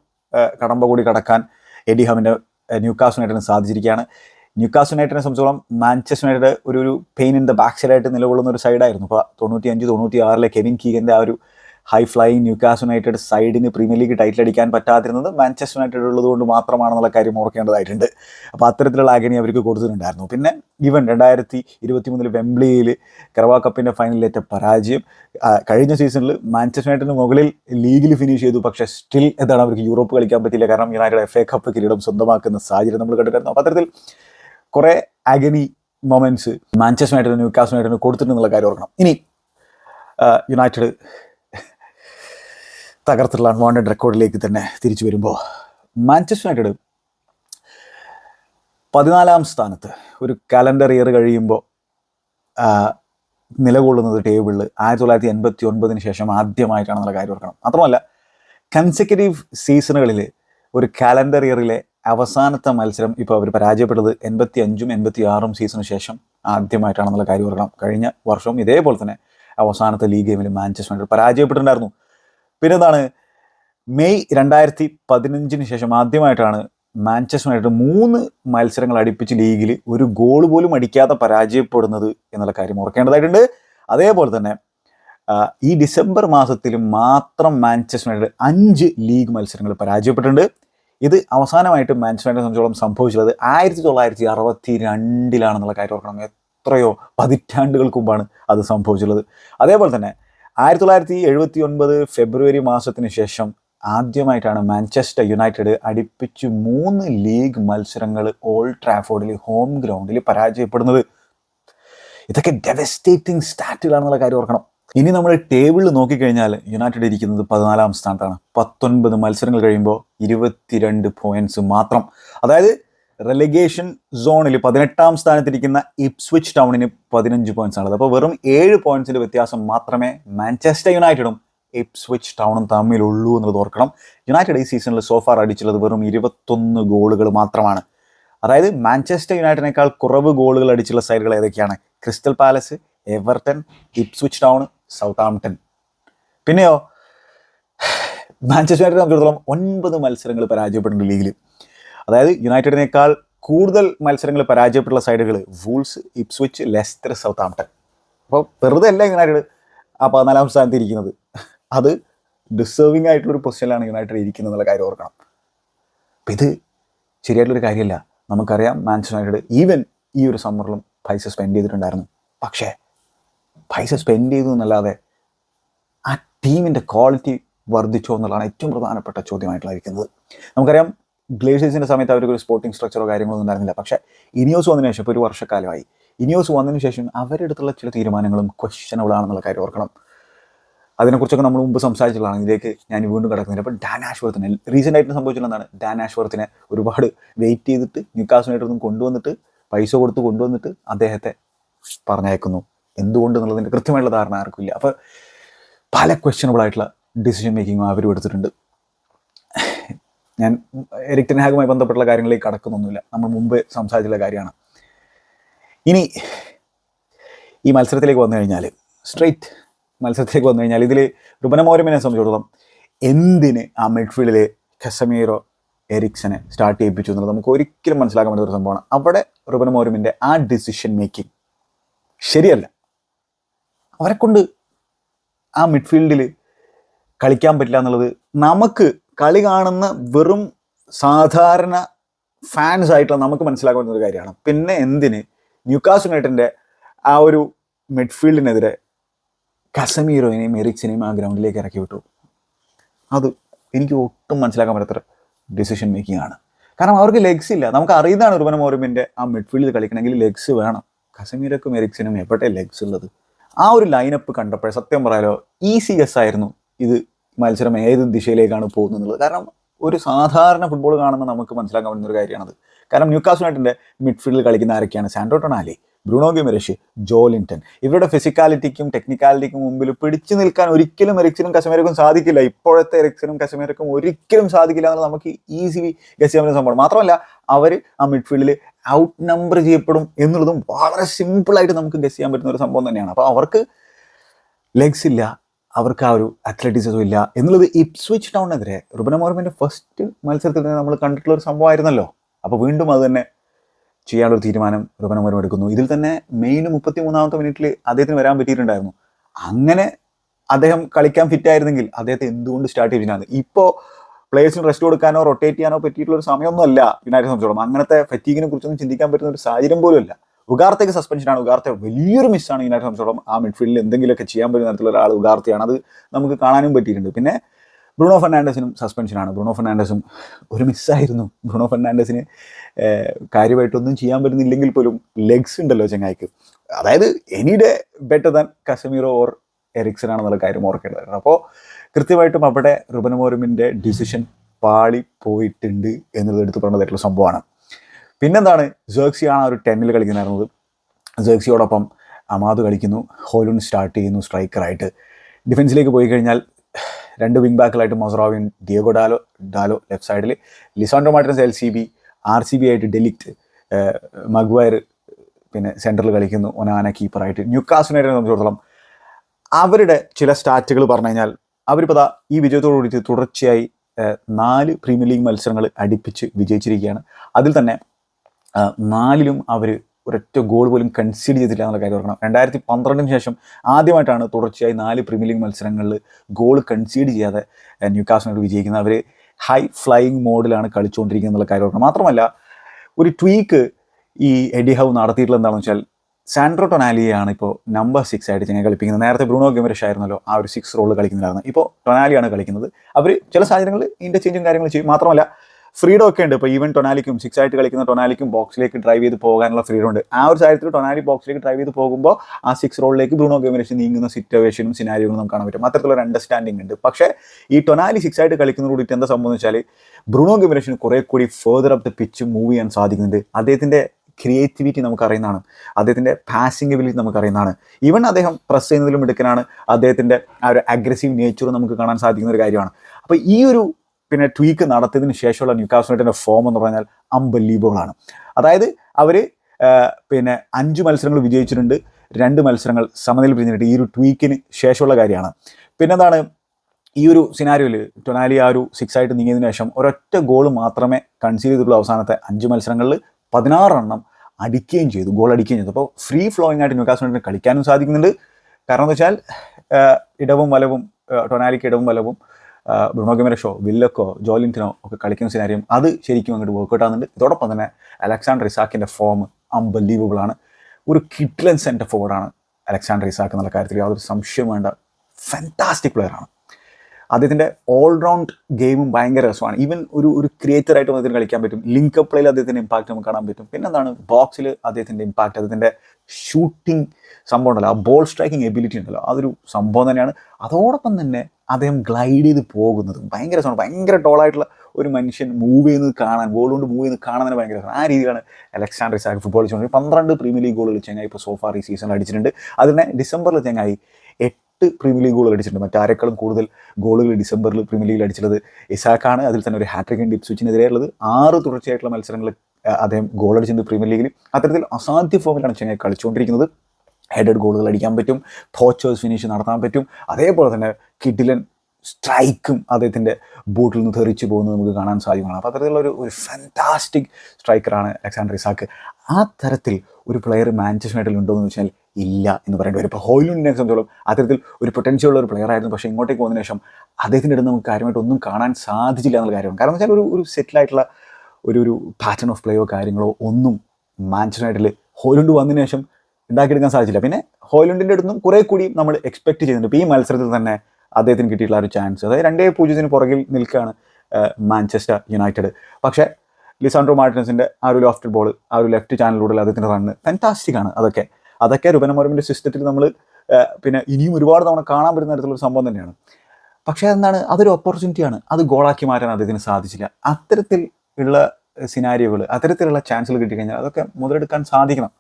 കടമ്പ കൂടി കടക്കാൻ എഡി ഹമിന്റെ ന്യൂക്കാസ് യുണൈറ്റഡിന് സാധിച്ചിരിക്കുകയാണ്. ന്യൂക്കാസ് യുണൈറ്റഡിനെ സംബന്ധിച്ചോളം മാഞ്ചസ്റ്റർ യുണൈറ്റഡ് ഒരു ഒരു പെയിൻ ഇൻ ദ ബാക്ക് സൈഡായിട്ട് നിലകൊള്ളുന്ന ഒരു സൈഡായിരുന്നു ഇപ്പോൾ തൊണ്ണൂറ്റി അഞ്ച് തൊണ്ണൂറ്റി ആറിലെ കെവിൻ കീഗന്റെ ആ ഒരു ഹൈ ഫ്ലൈയിങ് ന്യൂക്കാസ് യുണൈറ്റഡ് സൈഡിന് പ്രീമിയർ ലീഗ് ടൈറ്റിൽ അടിക്കാൻ പറ്റാതിരുന്നത് മാഞ്ചസ്റ്റർ യുണൈറ്റഡ് ഉള്ളതുകൊണ്ട് മാത്രമാണെന്നുള്ള കാര്യം ഓർക്കേണ്ടതായിട്ടുണ്ട്. അപ്പോൾ അത്തരത്തിലുള്ള ആഗനി അവർക്ക് കൊടുത്തിട്ടുണ്ടായിരുന്നു. പിന്നെ ഈവൻ രണ്ടായിരത്തി ഇരുപത്തി മൂന്നിൽ വെംബ്ലിയിൽ കറവാ കപ്പിന്റെ ഫൈനലിലേറ്റ പരാജയം കഴിഞ്ഞ സീസണിൽ മാഞ്ചസ്റ്റർ യുണൈറ്റഡിന് മുകളിൽ ലീഗിൽ ഫിനിഷ് ചെയ്തു. പക്ഷേ സ്റ്റിൽ എന്താണ് അവർക്ക് യൂറോപ്പ് കളിക്കാൻ പറ്റില്ല. കാരണം യുണൈറ്റഡ് എഫ് എ കപ്പ് കിരീടം സ്വന്തമാക്കുന്ന സാഹചര്യം നമ്മൾ കണ്ടിട്ടായിരുന്നു അപ്പോൾ അത്തരത്തിൽ കുറേ agony moments Manchester United Newcastle യുണൈറ്റഡിന് കൊടുത്തിട്ടുണ്ടെന്നുള്ള കാര്യം ഓർക്കണം. ഇനി യുണൈറ്റഡ് തകർത്തുള്ള അൺവാണ്ടഡ് റെക്കോർഡിലേക്ക് തന്നെ തിരിച്ചു വരുമ്പോൾ മാഞ്ചസ്റ്റർ യുണൈറ്റഡ് പതിനാലാം സ്ഥാനത്ത് ഒരു കലണ്ടർ ഇയർ കഴിയുമ്പോൾ നിലകൊള്ളുന്നത് ടേബിളിൽ ആയിരത്തി തൊള്ളായിരത്തി എൺപത്തി ഒൻപതിന് ശേഷം ആദ്യമായിട്ടാണെന്നുള്ള കാര്യം ഓർക്കണം. മാത്രമല്ല കൺസെക്യൂട്ടീവ് സീസണുകളിൽ ഒരു കാലണ്ടർ ഇയറിലെ അവസാനത്തെ മത്സരം ഇപ്പോൾ അവർ പരാജയപ്പെട്ടത് എൺപത്തി അഞ്ചും എൺപത്തി ആറും സീസണിന് ശേഷം ആദ്യമായിട്ടാണെന്നുള്ള കാര്യം ഓർക്കണം. കഴിഞ്ഞ വർഷവും ഇതേപോലെ തന്നെ അവസാനത്തെ ലീഗ് ഗെയിമിൽ മാഞ്ചസ്റ്റർ പരാജയപ്പെട്ടിട്ടുണ്ടായിരുന്നു. പിന്നെ എന്താണ് മെയ് രണ്ടായിരത്തി പതിനഞ്ചിന് ശേഷം ആദ്യമായിട്ടാണ് മാഞ്ചസ്റ്റർ യുണൈറ്റഡ് മൂന്ന് മത്സരങ്ങൾ അടുപ്പിച്ച് ലീഗിൽ ഒരു ഗോൾ പോലും അടിക്കാതെ പരാജയപ്പെടുന്നത് എന്നുള്ള കാര്യം ഓർക്കേണ്ടതായിട്ടുണ്ട്. അതേപോലെ തന്നെ ഈ ഡിസംബർ മാസത്തിൽ മാത്രം മാഞ്ചസ്റ്റർ അഞ്ച് ലീഗ് മത്സരങ്ങൾ പരാജയപ്പെട്ടിട്ടുണ്ട്. ഇത് അവസാനമായിട്ട് മാഞ്ചസ്റ്റർ സംബന്ധിച്ചോളം സംഭവിച്ചത് ആയിരത്തി തൊള്ളായിരത്തി അറുപത്തി രണ്ടിലാണെന്നുള്ള കാര്യം ഓർക്കണം. എത്രയോ പതിറ്റാണ്ടുകൾക്ക് മുമ്പാണ് അത് സംഭവിച്ചുള്ളത്. അതേപോലെ തന്നെ ആയിരത്തി തൊള്ളായിരത്തി എഴുപത്തി ഒൻപത് ഫെബ്രുവരി മാസത്തിന് ശേഷം ആദ്യമായിട്ടാണ് മാഞ്ചസ്റ്റർ യുണൈറ്റഡ് അടുപ്പിച്ച് മൂന്ന് ലീഗ് മത്സരങ്ങൾ ഓൾഡ് ട്രാഫോർഡിൽ ഹോം ഗ്രൗണ്ടിൽ പരാജയപ്പെടുന്നത്. ഇതൊക്കെ ഡെവസ്റ്റേറ്റിംഗ് സ്റ്റാറ്റുകളാണെന്നുള്ള കാര്യം ഓർക്കണം. ഇനി നമ്മൾ ടേബിളിൽ നോക്കിക്കഴിഞ്ഞാൽ യുണൈറ്റഡ് ഇരിക്കുന്നത് പതിനാലാം സ്ഥാനത്താണ്. പത്തൊൻപത് മത്സരങ്ങൾ കഴിയുമ്പോൾ ഇരുപത്തിരണ്ട് പോയിന്റ്സ് മാത്രം. അതായത് റെലിഗേഷൻ സോണിൽ പതിനെട്ടാം സ്ഥാനത്തിരിക്കുന്ന ഇപ്സ്വിച്ച് ടൗണിന് പതിനഞ്ച് പോയിന്റ്സ് ആണുള്ളത്. അപ്പോൾ വെറും ഏഴ് പോയിന്റ്സിന്റെ വ്യത്യാസം മാത്രമേ മാഞ്ചസ്റ്റർ യുണൈറ്റഡും ഇപ്സ്വിച്ച് ടൗണും തമ്മിലുള്ളൂ എന്നുള്ളത് ഓർക്കണം. യുണൈറ്റഡ് ഈ സീസണിൽ സോഫാർ അടിച്ചുള്ളത് വെറും ഇരുപത്തൊന്ന് ഗോളുകൾ മാത്രമാണ്. അതായത് മാഞ്ചസ്റ്റർ യുണൈറ്റഡിനേക്കാൾ കുറവ് ഗോളുകൾ അടിച്ചുള്ള സൈഡുകൾ ഏതൊക്കെയാണ്? Crystal Palace Everton Ipswich Town Southampton പിന്നെയോ? മാഞ്ചസ്റ്റർ യുണൈറ്റഡ് സംബന്ധിച്ചിടത്തോളം ഒൻപത് മത്സരങ്ങൾ പരാജയപ്പെട്ടിട്ടുണ്ട് ലീഗിൽ അതായത് യുണൈറ്റഡിനേക്കാൾ കൂടുതൽ മത്സരങ്ങൾ പരാജയപ്പെട്ടുള്ള സൈഡുകൾ Wolves Ipswich Leicester Southampton അപ്പോൾ വെറുതെ അല്ല യുണൈറ്റഡ് ആ പതിനാലാം സ്ഥാനത്ത് ഇരിക്കുന്നത്. അത് ഡിസേർവിംഗ് ആയിട്ടുള്ളൊരു പൊസിഷനിലാണ് യുണൈറ്റഡ് ഇരിക്കുന്നത് എന്നുള്ള കാര്യം ഓർക്കണം. അപ്പം ഇത് ശരിയായിട്ടുള്ളൊരു കാര്യമല്ല. നമുക്കറിയാം മാഞ്ചസ്റ്റർ യുണൈറ്റഡ് ഈവൻ ഈ ഒരു സമ്മറിലും പൈസ സ്പെൻഡ് ചെയ്തിട്ടുണ്ടായിരുന്നു. പക്ഷേ പൈസ സ്പെൻഡ് ചെയ്തു എന്നല്ലാതെ ആ ടീമിന്റെ ക്വാളിറ്റി വർദ്ധിച്ചോ എന്നുള്ളതാണ് ഏറ്റവും പ്രധാനപ്പെട്ട ചോദ്യമായിട്ടുള്ള ഇരിക്കുന്നത്. നമുക്കറിയാം ഗ്ലേഷ്യസിന്റെ സമയത്ത് അവർക്ക് ഒരു സ്പോർട്ടിംഗ് സ്ട്രക്ചറോ കാര്യങ്ങളോ ഒന്നും ഉണ്ടായിരുന്നില്ല. പക്ഷേ ഇനിയോസ് വന്നതിന് ശേഷം ഇപ്പോൾ ഒരു വർഷക്കാലമായി ഇനിയോസ് വന്നതിന് ശേഷം അവരെടുത്തുള്ള ചില തീരുമാനങ്ങളും ക്വസ്റ്റ്യനബിൾ ആണെന്നുള്ള കാര്യം ഓർക്കണം. അതിനെക്കുറിച്ചൊക്കെ നമ്മൾ മുമ്പ് സംസാരിച്ചിട്ടുള്ളതാണ്. ഇതിലേക്ക് ഞാൻ വീണ്ടും കിടക്കുന്നില്ല. അപ്പോൾ ഡാൻ ആഷ്വർത്തിനെ റീസെന്റ് ആയിട്ട് സംഭവിച്ചിട്ടുള്ളതാണ്. ഡാൻ ആഷ്വർത്തിനെ ഒരുപാട് വെയിറ്റ് ചെയ്തിട്ട് ന്യൂക്കാസിനായിട്ടൊന്നും കൊണ്ടുവന്നിട്ട് പൈസ കൊടുത്ത് കൊണ്ടുവന്നിട്ട് അദ്ദേഹത്തെ പറഞ്ഞയക്കുന്നു. എന്തുകൊണ്ട് എന്നുള്ളതിന്റെ കൃത്യമായിട്ടുള്ള ധാരണ ആർക്കില്ല അപ്പോൾ പല ക്വസ്റ്റ്യനബിൾ ആയിട്ടുള്ള ഡിസിഷൻ മേക്കിങ്ങും അവരും എടുത്തിട്ടുണ്ട്. ഞാൻ എരിക് ടെൻഹാഗുമായി ബന്ധപ്പെട്ടുള്ള കാര്യങ്ങളിലേക്ക് കടക്കുന്നൊന്നുമില്ല. നമ്മൾ മുമ്പ് സംസാരിച്ചുള്ള കാര്യമാണ്. ഇനി ഈ മത്സരത്തിലേക്ക് വന്നു കഴിഞ്ഞാൽ സ്ട്രെയിറ്റ് മത്സരത്തിലേക്ക് വന്നു കഴിഞ്ഞാൽ ഇതിൽ റുബനമോരമിനെ സംബന്ധിച്ചിടത്തോളം എന്തിന് ആ മിഡ്ഫീൽഡിൽ കസമീറോ എരിക്സനെ സ്റ്റാർട്ട് ചെയ്യിപ്പിച്ചു എന്നുള്ളത് നമുക്ക് ഒരിക്കലും മനസ്സിലാക്കാൻ പറ്റുന്ന ഒരു സംഭവമാണ്. അവിടെ റുബനമോരമിന്റെ ആ ഡിസിഷൻ മേക്കിംഗ് ശരിയല്ല. അവരെക്കൊണ്ട് ആ മിഡ്ഫീൽഡിൽ കളിക്കാൻ പറ്റില്ല എന്നുള്ളത് നമുക്ക് കളി കാണുന്ന വെറും സാധാരണ ഫാൻസ് ആയിട്ടുള്ള നമുക്ക് മനസ്സിലാക്കാൻ പറ്റുന്ന ഒരു കാര്യമാണ്. പിന്നെ എന്തിന് ന്യൂക്കാസ് യുണൈറ്റഡിന്റെ ആ ഒരു മിഡ്ഫീൽഡിനെതിരെ കസമീറോയിനെയും എറിക്സിനെയും ആ ഗ്രൗണ്ടിലേക്ക് ഇറക്കി വിട്ടു. അത് എനിക്ക് ഒട്ടും മനസ്സിലാക്കാൻ പറ്റാത്ത ഡിസിഷൻ മേക്കിംഗ് ആണ്. കാരണം അവർക്ക് ലെഗ്സ് ഇല്ല. നമുക്ക് അറിയുന്നതാണ് ഉർബന മോറിമിന്റെ ആ മിഡ്ഫീൽഡിൽ കളിക്കണമെങ്കിൽ ലെഗ്സ് വേണം. കസമീരക്കും എറിക്സിനും എവിടെ ലെഗ്സ് ഉള്ളത്? ആ ഒരു ലൈനപ്പ് കണ്ടപ്പോൾ സത്യം പറയാലോ ഈസി എസ് ആയിരുന്നു ഇത് മത്സരം ഏത് ദിശയിലേക്കാണ് പോകുന്നത്? കാരണം ഒരു സാധാരണ ഫുട്ബോൾ കാണുന്ന നമുക്ക് മനസ്സിലാക്കാൻ പറ്റുന്ന ഒരു കാര്യമാണത്. കാരണം ന്യൂക്കാസ് യുണൈറ്റഡിന്റെ മിഡ്ഫീൽഡിൽ കളിക്കുന്ന ആരൊക്കെയാണ്? സാൻഡോ ടൊണാലി ബ്രൂണോ ഗിമരഷ് ജോലിന്റൺ ഇവരുടെ ഫിസിക്കാലിറ്റിക്കും ടെക്നിക്കാലിറ്റിക്കും മുമ്പിൽ പിടിച്ചു നിൽക്കാൻ ഒരിക്കലും എറിക്സിനും കശ്മീരക്കും സാധിക്കില്ല. ഇപ്പോഴത്തെ എറിക്സിനും കശ്മീരക്കും ഒരിക്കലും സാധിക്കില്ല എന്നുള്ള നമുക്ക് ഈസിലി ഗസ് ചെയ്യാൻ സംഭവം മാത്രമല്ല അവർ ആ മിഡ്ഫീൽഡിൽ ഔട്ട് നമ്പർ ചെയ്യപ്പെടും എന്നുള്ളതും വളരെ സിമ്പിളായിട്ട് നമുക്ക് ഗസ് ചെയ്യാൻ പറ്റുന്ന ഒരു സംഭവം തന്നെയാണ്. അപ്പോൾ അവർക്ക് ലെഗ്സ് ഇല്ല അവർക്ക് ആ ഒരു അത്ലറ്റിസം ഇല്ല. എന്നുള്ളത് ഇപ്സ്വിച്ച് ടൗണിനെതിരെ റുബന മോർമിന്റെ ഫസ്റ്റ് മത്സരത്തിൽ നമ്മൾ കണ്ടിട്ടുള്ള ഒരു സംഭവമായിരുന്നല്ലോ. അപ്പോൾ വീണ്ടും അത് തന്നെ ചെയ്യാനുള്ളൊരു തീരുമാനം റുബന മോർമ എടുക്കുന്നു. ഇതിൽ തന്നെ മെയിൻ മുപ്പത്തി മൂന്നാമത്തെ മിനിറ്റിൽ അദ്ദേഹത്തിന് വരാൻ പറ്റിയിട്ടുണ്ടായിരുന്നു. അങ്ങനെ അദ്ദേഹം കളിക്കാൻ ഫിറ്റ് ആയിരുന്നെങ്കിൽ അദ്ദേഹത്തെ എന്തുകൊണ്ട് സ്റ്റാർട്ട് ചെയ്തിട്ടാണ് ഇപ്പോൾ പ്ലേയേഴ്സിന് റെസ്റ്റ് കൊടുക്കാനോ റൊട്ടേറ്റ് ചെയ്യാനോ പറ്റിയിട്ടുള്ള ഒരു സമയമൊന്നുമല്ല. യുണൈറ്റഡ് സംബന്ധിച്ചോളം അങ്ങനത്തെ ഫറ്റീഗിനെ കുറിച്ചൊന്നും ചിന്തിക്കാൻ പറ്റുന്ന ഒരു സാഹചര്യം പോലും അല്ല ഉഗാർത്തേക്ക് സസ്പെൻഷനാണ് ഉഗാർത്തെ വലിയൊരു മിസ്സാണ് യുണൈറ്റഡ് സംബന്ധിച്ചോളം ആ മിഡ്ഫീൽഡിൽ എന്തെങ്കിലുമൊക്കെ ചെയ്യാൻ പറ്റുന്ന തരത്തിലുള്ള ഒരാൾ ഉഗാർത്തിയാണ്. അത് നമുക്ക് കാണാനും പറ്റിയിട്ടുണ്ട്. പിന്നെ ബ്രൂണോ ഫെർണാണ്ടസിനും സസ്പെൻഷനാണ് ബ്രൂണോ ഫെർണാണ്ടസും ഒരു മിസ്സായിരുന്നു ബ്രൂണോ ഫെർണാണ്ടസിന് കാര്യമായിട്ടൊന്നും ചെയ്യാൻ പറ്റുന്നില്ലെങ്കിൽ പോലും ലെഗ്സ് ഉണ്ടല്ലോ ചെങ്ങായിക്ക്. അതായത് any day better than Casemiro or Eriksen ആണെന്നുള്ള കാര്യം ഓർക്കേണ്ടതായിരുന്നു അപ്പോൾ കൃത്യമായിട്ടും അവിടെ റുബൻ ഡിസിഷൻ പാളി പോയിട്ടുണ്ട് എന്നുള്ളത് എടുത്തു പറഞ്ഞതായിട്ടുള്ള സംഭവമാണ്. പിന്നെന്താണ് ജേർക്സിയാണ് ആ ഒരു ടെന്നിൽ കളിക്കുന്നായിരുന്നത് ജേഴ്സിയോടൊപ്പം അമാദ് കളിക്കുന്നു ഹോലുൺ സ്റ്റാർട്ട് ചെയ്യുന്നു സ്ട്രൈക്കറായിട്ട്. ഡിഫൻസിലേക്ക് പോയി കഴിഞ്ഞാൽ രണ്ട് wing ബാക്കിലായിട്ട് Mazraoui Diogo Dalot Dalot left സൈഡിൽ Lisandro Martinez L C B R C B ആയിട്ട് ഡെലിക്റ്റ് മഗ്വയർ പിന്നെ സെൻട്രൽ കളിക്കുന്നു ഒനാന കീപ്പറായിട്ട് ന്യൂക്കാസിനായിട്ട് സംബന്ധിച്ചിടത്തോളം അവരുടെ ചില സ്റ്റാറ്റുകൾ പറഞ്ഞു കഴിഞ്ഞാൽ അവരിപ്പോൾ ദാ ഈ വിജയത്തോടുകൂടി തുടർച്ചയായി നാല് പ്രീമിയർ ലീഗ് മത്സരങ്ങൾ അടുപ്പിച്ച് വിജയിച്ചിരിക്കുകയാണ്. അതിൽ തന്നെ നാലിലും അവർ ഒരൊറ്റ ഗോൾ പോലും കൺസീഡ് ചെയ്തില്ല എന്നുള്ള കാര്യം ഓർക്കണം. രണ്ടായിരത്തി പന്ത്രണ്ടിന് ശേഷം ആദ്യമായിട്ടാണ് തുടർച്ചയായി നാല് പ്രീമിയർ ലീഗ് മത്സരങ്ങളിൽ ഗോൾ കൺസീഡ് ചെയ്യാതെ ന്യൂ കാസ്റ്റിനോട് വിജയിക്കുന്നത്. അവർ ഹൈ ഫ്ലൈയിങ് മോഡിലാണ് കളിച്ചുകൊണ്ടിരിക്കുന്നത് എന്നുള്ള കാര്യം ഓർക്കണം. മാത്രമല്ല ഒരു ട്വീക്ക് ഈ എഡി ഹൗ നടത്തിയിട്ടുള്ള എന്താണെന്ന് വെച്ചാൽ സാൻഡ്രോ ടൊനാലിയാണ് ഇപ്പോൾ നമ്പർ സിക്സ് ആയിട്ട് ചെങ്ങനെ കളിപ്പിക്കുന്നത്. നേരത്തെ ബ്രൂണോ ഗെമറിഷ് ആയിരുന്നല്ലോ ആ ഒരു സിക്സ് റോൾ കളിക്കുന്നതായിരുന്നു ഇപ്പോൾ ടൊനാലിയാണ് കളിക്കുന്നത്. അവർ ചില സാഹചര്യങ്ങളിൽ ഇന്റർചേഞ്ചും കാര്യങ്ങളും ചെയ്യും. മാത്രമല്ല ഫ്രീഡം ഒക്കെ ഉണ്ട്. ഇപ്പോൾ ഈവൻ ടൊനാലിക്കും സിക്സ് ആയിട്ട് കളിക്കുന്ന ടൊനാലിക്കും ബോക്സിലേക്ക് ഡ്രൈവ് ചെയ്ത് പോകാനുള്ള ഫ്രീഡം ഉണ്ട്. ആ ഒരു സാഹചര്യത്തിൽ ടൊനാലി ബോക്സിലേക്ക് ഡ്രൈവ് ചെയ്ത് പോകുമ്പോൾ ആ സിക്സ് റോളിലേക്ക് ബ്രൂണോ ഗെമിനേഷൻ നീങ്ങുന്ന സിറ്റുവേഷനും സിനാരിയോ നമുക്ക് കാണാൻ പറ്റും. അത്തരത്തിലുള്ള ഒരു അണ്ടർസ്റ്റാൻഡിംഗ് ഉണ്ട്. പക്ഷേ ഈ ടൊനാലി സിക്സ് ആയിട്ട് കളിക്കുന്നതോട് കൂടിയിട്ട് എന്താ സംഭവം വെച്ചാൽ ബ്രൂണോ ഗെമിനേഷന് കുറെ കൂടി further up the pitch move ചെയ്യാൻ സാധിക്കുന്നുണ്ട്. അദ്ദേഹത്തിന്റെ ക്രിയേറ്റിവിറ്റി നമുക്കറിയുന്നതാണ് അദ്ദേഹത്തിന്റെ പാസിംഗ് എബിലിറ്റി നമുക്കറിയുന്നതാണ് ഈവൻ അദ്ദേഹം പ്രസ് ചെയ്യുന്നതിലും മിടുക്കനാണ്. അദ്ദേഹത്തിന്റെ ആ ഒരു അഗ്രസീവ് നേച്ചർ നമുക്ക് കാണാൻ സാധിക്കുന്ന ഒരു കാര്യമാണ്. അപ്പോൾ ഈ ഒരു പിന്നെ ട്വീക്ക് നടത്തിയതിന് ശേഷമുള്ള ന്യൂക്കാസിനേറ്റിന്റെ ഫോം എന്ന് പറഞ്ഞാൽ ആണ്. അതായത് അവർ പിന്നെ അഞ്ച് മത്സരങ്ങൾ വിജയിച്ചിട്ടുണ്ട് രണ്ട് മത്സരങ്ങൾ സമനില പിരിഞ്ഞിട്ട് ഈ ഒരു ട്വീക്കിന് ശേഷമുള്ള കാര്യമാണ്. പിന്നെന്താണ് ഈ ഒരു സിനാരിയോയിൽ ടൊനാലി ആ ഒരു സിക്സ് ആയിട്ട് നീങ്ങിയതിന് ശേഷം ഒരൊറ്റ ഗോൾ മാത്രമേ കൺസീഡ് ചെയ്തിട്ടുള്ളൂ അവസാനത്തെ അഞ്ച് മത്സരങ്ങളിൽ. പതിനാറെണ്ണം അടിക്കുകയും ചെയ്തു ഗോൾ അടിക്കുകയും ചെയ്തു. അപ്പോൾ ഫ്രീ ഫ്ലോയിങ് ആയിട്ട് ന്യൂക്കാസിനേറ്റിന് കളിക്കാനും സാധിക്കുന്നുണ്ട്. കാരണം എന്ന് വെച്ചാൽ ഇടവും വലവും ടൊനാലിക്ക് ഇടവും വലവും ആഹ് ഷോ ഗെമരഷോ വില്ലക്കോ ജോലിന്റിനോ ഒക്കെ കളിക്കുന്ന സിനാരിയും അത് ശരിക്കും അങ്ങോട്ട് വർക്കൗട്ട് ആകുന്നുണ്ട് ഇതോടൊപ്പം തന്നെ അലക്സാണ്ടർ ഇസാക്കിന്റെ ഫോം അൺബിലീവബിൾ ആണ്. ഒരു കിഡ്ലൻ സെന്റർ ഫോർവേഡാണ് അലക്സാണ്ടർ ഇസാക്ക് എന്നുള്ള കാര്യത്തിൽ യാതൊരു സംശയം വേണ്ട. ഫാന്റാസ്റ്റിക് പ്ലെയർ ആണ്. അദ്ദേഹത്തിന്റെ ഓൾറൗണ്ട് ഗെയിമും ഭയങ്കര രസമാണ്. ഈവൻ ഒരു ഒരു ക്രിയേറ്റർ ആയിട്ട് അദ്ദേഹത്തിന് കളിക്കാൻ പറ്റും. ലിങ്ക് അപ്പ് പ്ലേയിൽ അദ്ദേഹത്തിന്റെ ഇമ്പാക്റ്റ് നമുക്ക് കാണാൻ പറ്റും. പിന്നെ എന്താണ്? ബോക്സിൽ അദ്ദേഹത്തിന്റെ ഇമ്പാക്റ്റ് അദ്ദേഹത്തിന്റെ ഷൂട്ടിംഗ് സംഭവം ഉണ്ടല്ലോ. ആ ബോൾ സ്ട്രൈക്കിംഗ് എബിലിറ്റി ഉണ്ടല്ലോ. അതൊരു സംഭവം തന്നെയാണ്. അതോടൊപ്പം തന്നെ അദ്ദേഹം ഗ്ലൈഡ് ചെയ്ത് പോകുന്നത്. ഭയങ്കര രസമാണ്. ഭയങ്കര ടോളായിട്ടുള്ള ഒരു മനുഷ്യൻ മൂവ് ചെയ്യുന്നത് കാണാൻ ബോൾ കൊണ്ട് മൂവ് ചെയ്യുന്നത് കാണാൻ തന്നെ ഭയങ്കര ആ രീതിയിലാണ് അലക്സാണ്ടർ ഇസാക്ക് ഫുട്ബോൾ കളിച്ചുകൊണ്ട് പന്ത്രണ്ട് പ്രീമിയർ ലീഗ് ഗോളുകൾ ചെങ്ങായി ഇപ്പോൾ സോഫാർ ഈ സീസണിൽ അടിച്ചിട്ടുണ്ട്. അതിനെ ഡിസംബറിൽ ചെങ്ങായി എട്ട് പ്രീമിയർ ലീഗ് ഗോൾ അടിച്ചിട്ടുണ്ട്. മറ്റാരെക്കാളും കൂടുതൽ ഗോളുകൾ ഡിസംബറിൽ പ്രീമിയർ ലീഗിൽ അടിച്ചിട്ടുള്ളത് ഇസാക്കാണ്. അതിൽ തന്നെ ഒരു ഹാട്രിക് ഉണ്ട് ഇപ്സ്വിച്ചിനെതിരെയുള്ളത് ആറ് തുടർച്ചയായിട്ടുള്ള മത്സരങ്ങൾ അദ്ദേഹം ഗോൾ അടിച്ചിട്ടുണ്ട് പ്രീമിയർ ലീഗിൽ അത്തരത്തിൽ അസാധ്യ ഫോമിലാണ് ചെങ്ങായി കളിച്ചുകൊണ്ടിരിക്കുന്നത് ഹെഡഡ് ഗോളുകൾ അടിക്കാൻ പറ്റും തോച്ചേഴ്സ് ഫിനിഷ് നടത്താൻ പറ്റും. അതേപോലെ തന്നെ കിഡിലൻ സ്ട്രൈക്കും അദ്ദേഹത്തിന്റെ ബൂട്ടിൽ നിന്ന് തെറിച്ചു പോകുന്നത് നമുക്ക് കാണാൻ സാധ്യമാണ്. അപ്പോൾ അത്തരത്തിലുള്ള ഒരു ഒരു ഫാന്റാസ്റ്റിക് സ്ട്രൈക്കറാണ് അലക്സാണ്ടർ ഇസാക്ക്. ആ തരത്തിൽ ഒരു പ്ലെയർ മാഞ്ചസ്റ്റർ യുണൈറ്റഡിൽ ഉണ്ടോ എന്ന് വെച്ചാൽ ഇല്ല എന്ന് പറയേണ്ടി വരും. ഇപ്പോൾ ഹോയിലുണ്ടിനെ സംബന്ധിച്ചോളം അത്തരത്തിൽ ഒരു പൊട്ടൻഷ്യൽ ഉള്ള ഒരു പ്ലെയർ ആയിരുന്നു. പക്ഷേ ഇങ്ങോട്ടേക്ക് പോകുന്ന ശേഷം അദ്ദേഹത്തിന്റെ അടുത്ത് നമുക്ക് കാര്യമായിട്ട് ഒന്നും കാണാൻ സാധിച്ചില്ല എന്നുള്ള കാര്യമാണ്. കാരണം വെച്ചാൽ ഒരു ഒരു സെറ്റിലായിട്ടുള്ള ഒരു ഒരു പാറ്റേൺ ഓഫ് പ്ലേയോ കാര്യങ്ങളോ ഒന്നും മാഞ്ചസ്റ്റർ യുണൈറ്റഡിൽ ഹോയിലുണ്ട് വന്നതിന് ശേഷം ഉണ്ടാക്കിയെടുക്കാൻ സാധിച്ചില്ല. പിന്നെ ഹോയിലുണ്ടിന്റെ അടുത്തും കുറേ കൂടി നമ്മൾ എക്സ്പെക്ട് ചെയ്യുന്നുണ്ട്. ഇപ്പോൾ ഈ മത്സരത്തിൽ തന്നെ അദ്ദേഹത്തിന് കിട്ടിയിട്ടുള്ള ഒരു ചാൻസ് അതായത് രണ്ടേ പൂജ്യത്തിന് പുറകിൽ നിൽക്കുകയാണ് മാഞ്ചസ്റ്റർ യുണൈറ്റഡ്. പക്ഷേ ലിസാൻഡ്രോ മാർട്ടിനസിന്റെ ആ ഒരു ലോഫ്റ്റ് ബോൾ ആ ഒരു ലെഫ്റ്റ് ചാനലിലൂടെ അദ്ദേഹത്തിന്റെ റണ്ണ് ഫാന്റാസ്റ്റിക് ആണ് അതൊക്കെ. അതൊക്കെ രൂപനമോരമിന്റെ സിസ്റ്റത്തിൽ നമ്മൾ പിന്നെ ഇനിയും ഒരുപാട് തവണ കാണാൻ പറ്റുന്ന തരത്തിലുള്ള സംഭവം തന്നെയാണ്. പക്ഷേ എന്താണ് അതൊരു ഓപ്പർച്യൂണിറ്റിയാണ് അത് ഗോളാക്കി മാറ്റാൻ അദ്ദേഹത്തിന് സാധിച്ചില്ല. അത്തരത്തിൽ ഉള്ള സിനാരിയോകൾ അത്തരത്തിലുള്ള ചാൻസുകൾ കിട്ടിക്കഴിഞ്ഞാൽ അതൊക്കെ മുതലെടുക്കാൻ സാധിക്കണം.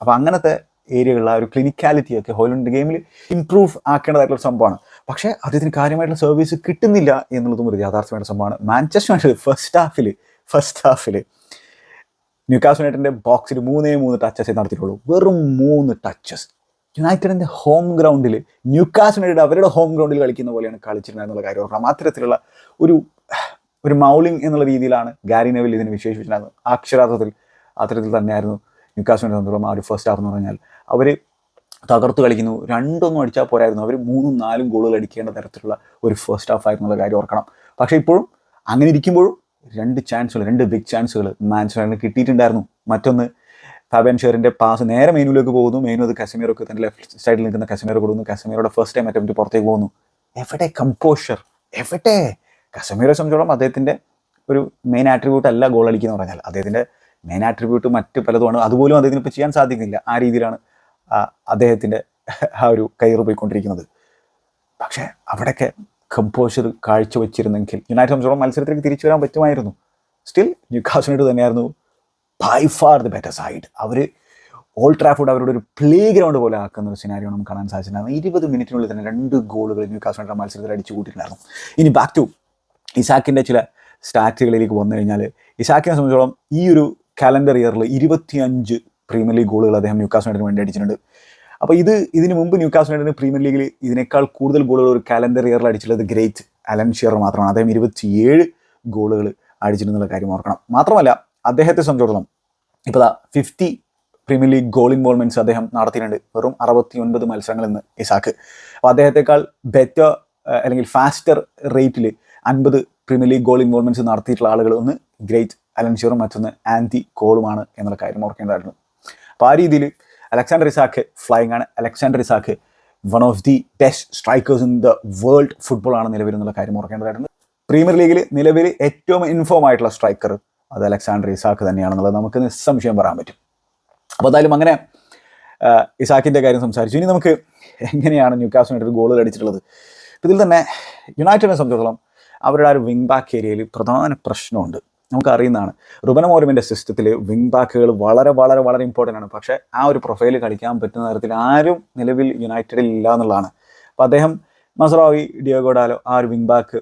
അപ്പോൾ അങ്ങനത്തെ ഏരിയകളിൽ ആ ഒരു ക്ലിനിക്കാലിറ്റി ഒക്കെ ഹോലൻഡ് ഗെയിമിൽ ഇംപ്രൂവ് ആക്കേണ്ടതായിട്ടുള്ള സംഭവമാണ്. പക്ഷേ അദ്ദേഹത്തിന് കാര്യമായിട്ടുള്ള സർവീസ് കിട്ടുന്നില്ല എന്നുള്ളതും ഒരു യാഥാർത്ഥ്യമായിട്ട് സംഭവമാണ്. മാഞ്ചസ്റ്റർ യുണൈറ്റഡ് ഫസ്റ്റ് ഹാഫിൽ ഫസ്റ്റ് ഹാഫിൽ ന്യൂക്കാസ് യുണൈറ്റഡിന്റെ ബോക്സിൽ മൂന്നേ മൂന്ന് ടച്ചസ് നടത്തിയിട്ടുള്ളൂ. വെറും മൂന്ന് ടച്ചസ് യുണൈറ്റഡിന്റെ ഹോം ഗ്രൗണ്ടിൽ ന്യൂക്കാസ് യുണൈറ്റഡ് അവരുടെ ഹോം ഗ്രൗണ്ടിൽ കളിക്കുന്ന പോലെയാണ് കളിച്ചിട്ടുണ്ടായിരുന്നുള്ള കാര്യം ഓർക്കണം. അത്തരത്തിലുള്ള ഒരു ഒരു മൗളിംഗ് എന്നുള്ള രീതിയിലാണ് ഗാരി നെവിൽ ഇതിനെ വിശേഷിപ്പിച്ചിട്ടുണ്ടായിരുന്നു അക്ഷരാർത്ഥത്തിൽ അത്തരത്തിൽ തന്നെയായിരുന്നു ന്യൂക്കാസ് യുണൈറ്റഡ് സംബന്ധിച്ചിടത്തോളം ആ ഒരു ഫസ്റ്റ് ഹാഫ് എന്ന് പറഞ്ഞാൽ. അവർ തകർത്ത് കളിക്കുന്നു. രണ്ടൊന്നും അടിച്ചാൽ പോരായിരുന്നു. അവർ മൂന്നും നാലും ഗോളുകൾ അടിക്കേണ്ട തരത്തിലുള്ള ഒരു ഫസ്റ്റ് ഹാഫ് ആയിരുന്നുള്ള കാര്യം ഓർക്കണം. പക്ഷേ ഇപ്പോഴും അങ്ങനെ ഇരിക്കുമ്പോഴും രണ്ട് ചാൻസുകൾ രണ്ട് ബിഗ് ചാൻസുകൾ മാൻച്ചസ്റ്ററിന് കിട്ടിയിട്ടുണ്ടായിരുന്നു. മറ്റൊന്ന് ഫാബിയൻ ഷെയറിന്റെ പാസ് നേരെ മെയിനിലേക്ക് പോകുന്നു. മെയിനും അത് കശ്മീറൊക്കെ തന്നെ ലെഫ്റ്റ് സൈഡിൽ നിൽക്കുന്ന കശ്മീർ കൊടുക്കുന്നു. കശ്മീരോടെ ഫസ്റ്റ് ടൈം അറ്റംപ്റ്റ് പുറത്തേക്ക് പോകുന്നു. എവിടെ കമ്പോഷർ എവിടെ? കശ്മീരെ സംബന്ധിച്ചോളം അദ്ദേഹത്തിന്റെ ഒരു മെയിൻ ആട്രിബ്യൂട്ട് അല്ല ഗോൾ അടിക്കുക പറഞ്ഞാൽ. അദ്ദേഹത്തിന്റെ മെയിൻ ആട്രിബ്യൂട്ട് മറ്റ് പലതുമാണ്. അതുപോലും അദ്ദേഹത്തിന് ഇപ്പോൾ ചെയ്യാൻ സാധിക്കുന്നില്ല. ആ രീതിയിലാണ് അദ്ദേഹത്തിന്റെ ആ ഒരു കയറ് പോയിക്കൊണ്ടിരിക്കുന്നത്. പക്ഷേ അവിടെയൊക്കെ കമ്പോഷർ കാഴ്ചവെച്ചിരുന്നെങ്കിൽ യുണൈറ്റഡ് സംബന്ധിച്ചോളം മത്സരത്തിലേക്ക് തിരിച്ചു വരാൻ പറ്റുമായിരുന്നു. സ്റ്റിൽ ന്യൂക്കാസിനോട് തന്നെയായിരുന്നു by far the better side our Old Trafford അവരുടെ ഒരു പ്ലേ ഗ്രൗണ്ട് പോലെ ആക്കുന്ന ഒരു സിനാരിയോ നമുക്ക് കാണാൻ സാധിച്ചിട്ടുണ്ടായിരുന്നു ഇരുപത് മിനിറ്റിനുള്ളിൽ തന്നെ രണ്ട് ഗോളുകൾ ന്യൂക്കാസിനോട് മത്സരത്തിൽ അടിച്ചു കൂട്ടിയിട്ടുണ്ടായിരുന്നു ഇനി ബാക്ക് ടു ഇസാക്കിന്റെ ചില സ്റ്റാറ്റുകളിലേക്ക് വന്നു കഴിഞ്ഞാൽ ഇസാക്കിനെ സംബന്ധിച്ചോളം ഈ ഒരു കാലണ്ടർ ഇയറിൽ ഇരുപത്തിയഞ്ച് പ്രീമിയർ ലീഗ് ഗോളുകൾ അദ്ദേഹം ന്യൂക്കാസിനായിട്ടിന് വേണ്ടി അടിച്ചിട്ടുണ്ട്. അപ്പോൾ ഇത് ഇതിന് മുമ്പ് ന്യൂക്കാസിനായിട്ടിന് പ്രീമിയർ ലീഗിൽ ഇതിനേക്കാൾ കൂടുതൽ ഗോളുകൾ ഒരു കാലണ്ടർ ഇയറിൽ അടിച്ചിട്ടുള്ളത് ഗ്രേറ്റ് അലൻ ഷിയർ മാത്രമാണ്. അദ്ദേഹം ഇരുപത്തിയേഴ് ഗോളുകൾ അടിച്ചിട്ടുള്ള കാര്യം ഓർക്കണം. മാത്രമല്ല അദ്ദേഹത്തെ സംബന്ധിച്ചിടത്തോളം ഇപ്പോൾ fifty Premier League goal involvements അദ്ദേഹം നടത്തിയിട്ടുണ്ട്. വെറും അറുപത്തി ഒൻപത് മത്സരങ്ങളിൽ നിന്ന് ഇസാക്ക്. അപ്പോൾ അദ്ദേഹത്തെക്കാൾ ബെറ്റർ അല്ലെങ്കിൽ ഫാസ്റ്റർ റേറ്റിൽ അൻപത് പ്രീമിയർ ലീഗ് ഗോൾ ഇൻവോൾവ്മെന്റ്സ് നടത്തിയിട്ടുള്ള ആളുകൾ ഒന്ന് ഗ്രേറ്റ് അലൻഷിയറും മറ്റൊന്ന് ആന്റി കോളുമാണ് എന്നുള്ള കാര്യം ഓർക്കേണ്ടതായിരുന്നു. അപ്പോൾ ആ രീതിയിൽ അലക്സാണ്ടർ ഇസാഖ് ഫ്ലൈങ് ആണ്. Alexander Isak one of the best strikers in the world football ആണ് നിലവിൽ എന്നുള്ള കാര്യം ഓർക്കേണ്ടതായിരുന്നു. പ്രീമിയർ ലീഗിൽ നിലവിൽ ഏറ്റവും ഇൻഫോം ആയിട്ടുള്ള സ്ട്രൈക്കർ അത് അലക്സാണ്ടർ ഇസാഖ് തന്നെയാണെന്നുള്ളത് നമുക്ക് നിസ്സംശയം പറയാൻ പറ്റും. അപ്പോൾ എന്തായാലും അങ്ങനെ ഇസാഖിന്റെ കാര്യം സംസാരിച്ചു. ഇനി നമുക്ക് എങ്ങനെയാണ് ന്യൂക്കാസിനായിട്ട് ഒരു ഗോളുകൾ അടിച്ചിട്ടുള്ളത്? ഇതിൽ തന്നെ യുണൈറ്റഡിനെ സംബന്ധിച്ചിടത്തോളം അവരുടെ ആ ഒരു വിങ് ബാക്ക് ഏരിയയിൽ പ്രധാന പ്രശ്നമുണ്ട്. നമുക്ക് അറിയുന്നതാണ് മോരുമിന്റെ സിസ്റ്റത്തിൽ വിങ് ബാക്കുകൾ വളരെ വളരെ വളരെ ഇമ്പോർട്ടന്റ് ആണ്. പക്ഷേ ആ ഒരു പ്രൊഫൈൽ കളിക്കാൻ പറ്റുന്ന തരത്തിൽ ആരും നിലവിൽ യുണൈറ്റഡിൽ ഇല്ല എന്നുള്ളതാണ്. അപ്പോൾ അദ്ദേഹം മസറാവി ഡിയോഗോഡാലോ ആ ഒരു വിങ് ബാക്ക്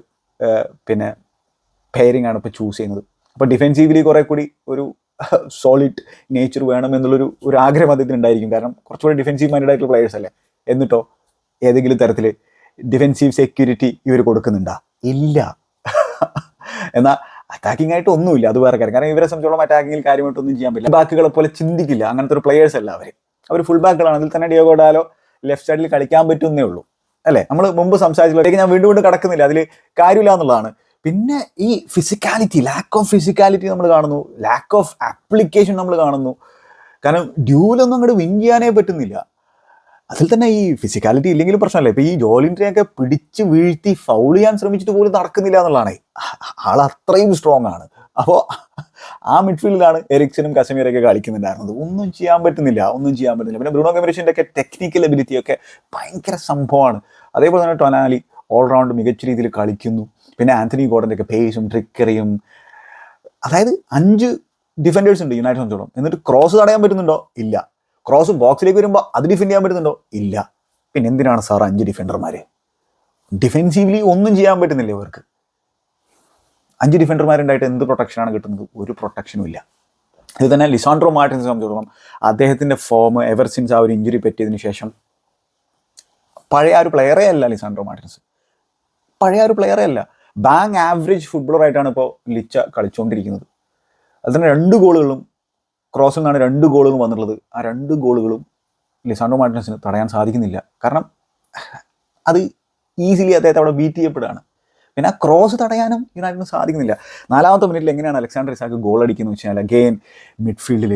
പിന്നെ പെയറിംഗ് ആണ് ഇപ്പോൾ ചൂസ് ചെയ്യുന്നത്. അപ്പോൾ ഡിഫെൻസീവ്ലി കുറേ കൂടി ഒരു സോളിഡ് നേച്ചർ വേണം എന്നുള്ളൊരു ഒരു ആഗ്രഹം അദ്ദേഹത്തിന് ഉണ്ടായിരിക്കും കാരണം കുറച്ചുകൂടി ഡിഫെൻസീവ് മൈൻഡഡ് ആയിട്ടുള്ള പ്ലെയേഴ്സ് അല്ലേ? എന്നിട്ടോ ഏതെങ്കിലും തരത്തിൽ ഡിഫെൻസീവ് സെക്യൂരിറ്റി ഇവർ കൊടുക്കുന്നുണ്ടാ? ഇല്ല. എന്നാൽ അറ്റാക്കിംഗ് ആയിട്ട് ഒന്നുമില്ല. അത് വേറെ കാര്യം. കാരണം ഇവരെ സംബന്ധിച്ചോളം അറ്റാക്കിങ്ങിൽ കാര്യമായിട്ടൊന്നും ചെയ്യാൻ പറ്റില്ല. ബാക്കുകളെ പോലെ ചിന്തിക്കില്ല. അങ്ങനത്തെ ഒരു പ്ലേയേഴ്സ് അല്ല അവർ അവർ ഫുൾ ബാക്കുകളാണ് അതിൽ തന്നെ ഡിയോഗോ ഡാലോ ലെഫ്റ്റ് സൈഡിൽ കളിക്കാൻ പറ്റുന്നേ ഉള്ളൂ. അല്ലേ? നമ്മൾ മുമ്പ് സംസാരിച്ചിലേക്ക് ഞാൻ വീണ്ടും വീണ്ടും കടക്കുന്നില്ല. അതിൽ കാര്യമില്ല എന്നുള്ളതാണ്. പിന്നെ ഈ ഫിസിക്കാലിറ്റി ലാക്ക് ഓഫ് ഫിസിക്കാലിറ്റി നമ്മൾ കാണുന്നു. ലാക്ക് ഓഫ് ആപ്ലിക്കേഷൻ നമ്മൾ കാണുന്നു. കാരണം ഡ്യൂലൊന്നും അങ്ങോട്ട് വിൻ ചെയ്യാനേ പറ്റുന്നില്ല. അതിൽ തന്നെ ഈ ഫിസിക്കാലിറ്റി ഇല്ലെങ്കിലും പ്രശ്നമല്ല. ഇപ്പൊ ഈ ജോലിന്റെയൊക്കെ പിടിച്ച് വീഴ്ത്തി ഫൗൾ ചെയ്യാൻ ശ്രമിച്ചിട്ട് പോലും നടക്കുന്നില്ല എന്നുള്ളതാണ്. ആൾ അത്രയും സ്ട്രോങ് ആണ്. അപ്പോൾ ആ മിഡ്ഫീൽഡിലാണ് എറിക്സനും കശ്മീരൊക്കെ കളിക്കുന്നുണ്ടായിരുന്നത്. ഒന്നും ചെയ്യാൻ പറ്റുന്നില്ല. ഒന്നും ചെയ്യാൻ പറ്റുന്നില്ല. പിന്നെ ബ്രൂണോ കമരീഷിന്റെ ഒക്കെ ടെക്നിക്കൽ എബിലിറ്റിയൊക്കെ ഭയങ്കര സംഭവമാണ്. അതേപോലെ തന്നെ ടൊനാലി ഓൾറൗണ്ട് മികച്ച രീതിയിൽ കളിക്കുന്നു. പിന്നെ ആന്റണി ഗോഡന്റെ ഒക്കെ പേസും ട്രിക്കറിയും അതായത് അഞ്ച് ഡിഫൻഡേഴ്സ് ഉണ്ട് യുണൈറ്റഡ് സംബന്ധിച്ചോളം. എന്നിട്ട് ക്രോസ് തടയാൻ പറ്റുന്നുണ്ടോ? ഇല്ല. ക്രോസ് ബോക്സിലേക്ക് വരുമ്പോൾ അത് ഡിഫെൻഡ് ചെയ്യാൻ പറ്റുന്നുണ്ടോ? ഇല്ല. പിന്നെ എന്തിനാണ് സാർ അഞ്ച് ഡിഫൻഡർമാർ ഡിഫെൻസീവ്ലി ഒന്നും ചെയ്യാൻ പറ്റുന്നില്ല ഇവർക്ക്. അഞ്ച് ഡിഫൻഡർമാരുണ്ടായിട്ട് എന്ത് പ്രൊട്ടക്ഷനാണ് കിട്ടുന്നത്? ഒരു പ്രൊട്ടക്ഷനും ഇല്ല. ഇത് തന്നെ ലിസാൻഡ്രോ മാർട്ടിനെ സംബന്ധിച്ചിടത്തോളം അദ്ദേഹത്തിന്റെ ഫോം എവർ സിൻസ് ആ ഒരു ഇഞ്ചുറി പറ്റിയതിന് ശേഷം പഴയ ആ ഒരു പ്ലെയറേ അല്ല ലിസാൻഡ്രോ മാർട്ടിൻസ് പഴയ ഒരു പ്ലെയറേ അല്ല. ബാങ് ആവറേജ് ഫുട്ബോളറായിട്ടാണ് ഇപ്പോൾ ലിച്ച കളിച്ചുകൊണ്ടിരിക്കുന്നത് അതിൽ തന്നെ രണ്ട് ഗോളുകളും ക്രോസിൽ നിന്നാണ് രണ്ട് ഗോളുകൾ വന്നിട്ടുള്ളത്. ആ രണ്ട് ഗോളുകളും ലിസാൻഡോ മാർട്ടിനസിന് തടയാൻ സാധിക്കുന്നില്ല. കാരണം അത് ഈസിലി അദ്ദേഹത്തെ അവിടെ ബീറ്റ് ചെയ്യപ്പെടുകയാണ്. പിന്നെ ആ ക്രോസ് തടയാനും യുണൈറ്റിന് സാധിക്കുന്നില്ല. നാലാമത്തെ മിനിറ്റിൽ എങ്ങനെയാണ് അലക്സാണ്ടർ ഇസാക്ക് ഗോൾ അടിക്കുന്നത് വെച്ചാൽ അഗെയിൻ മിഡ്ഫീൽഡിൽ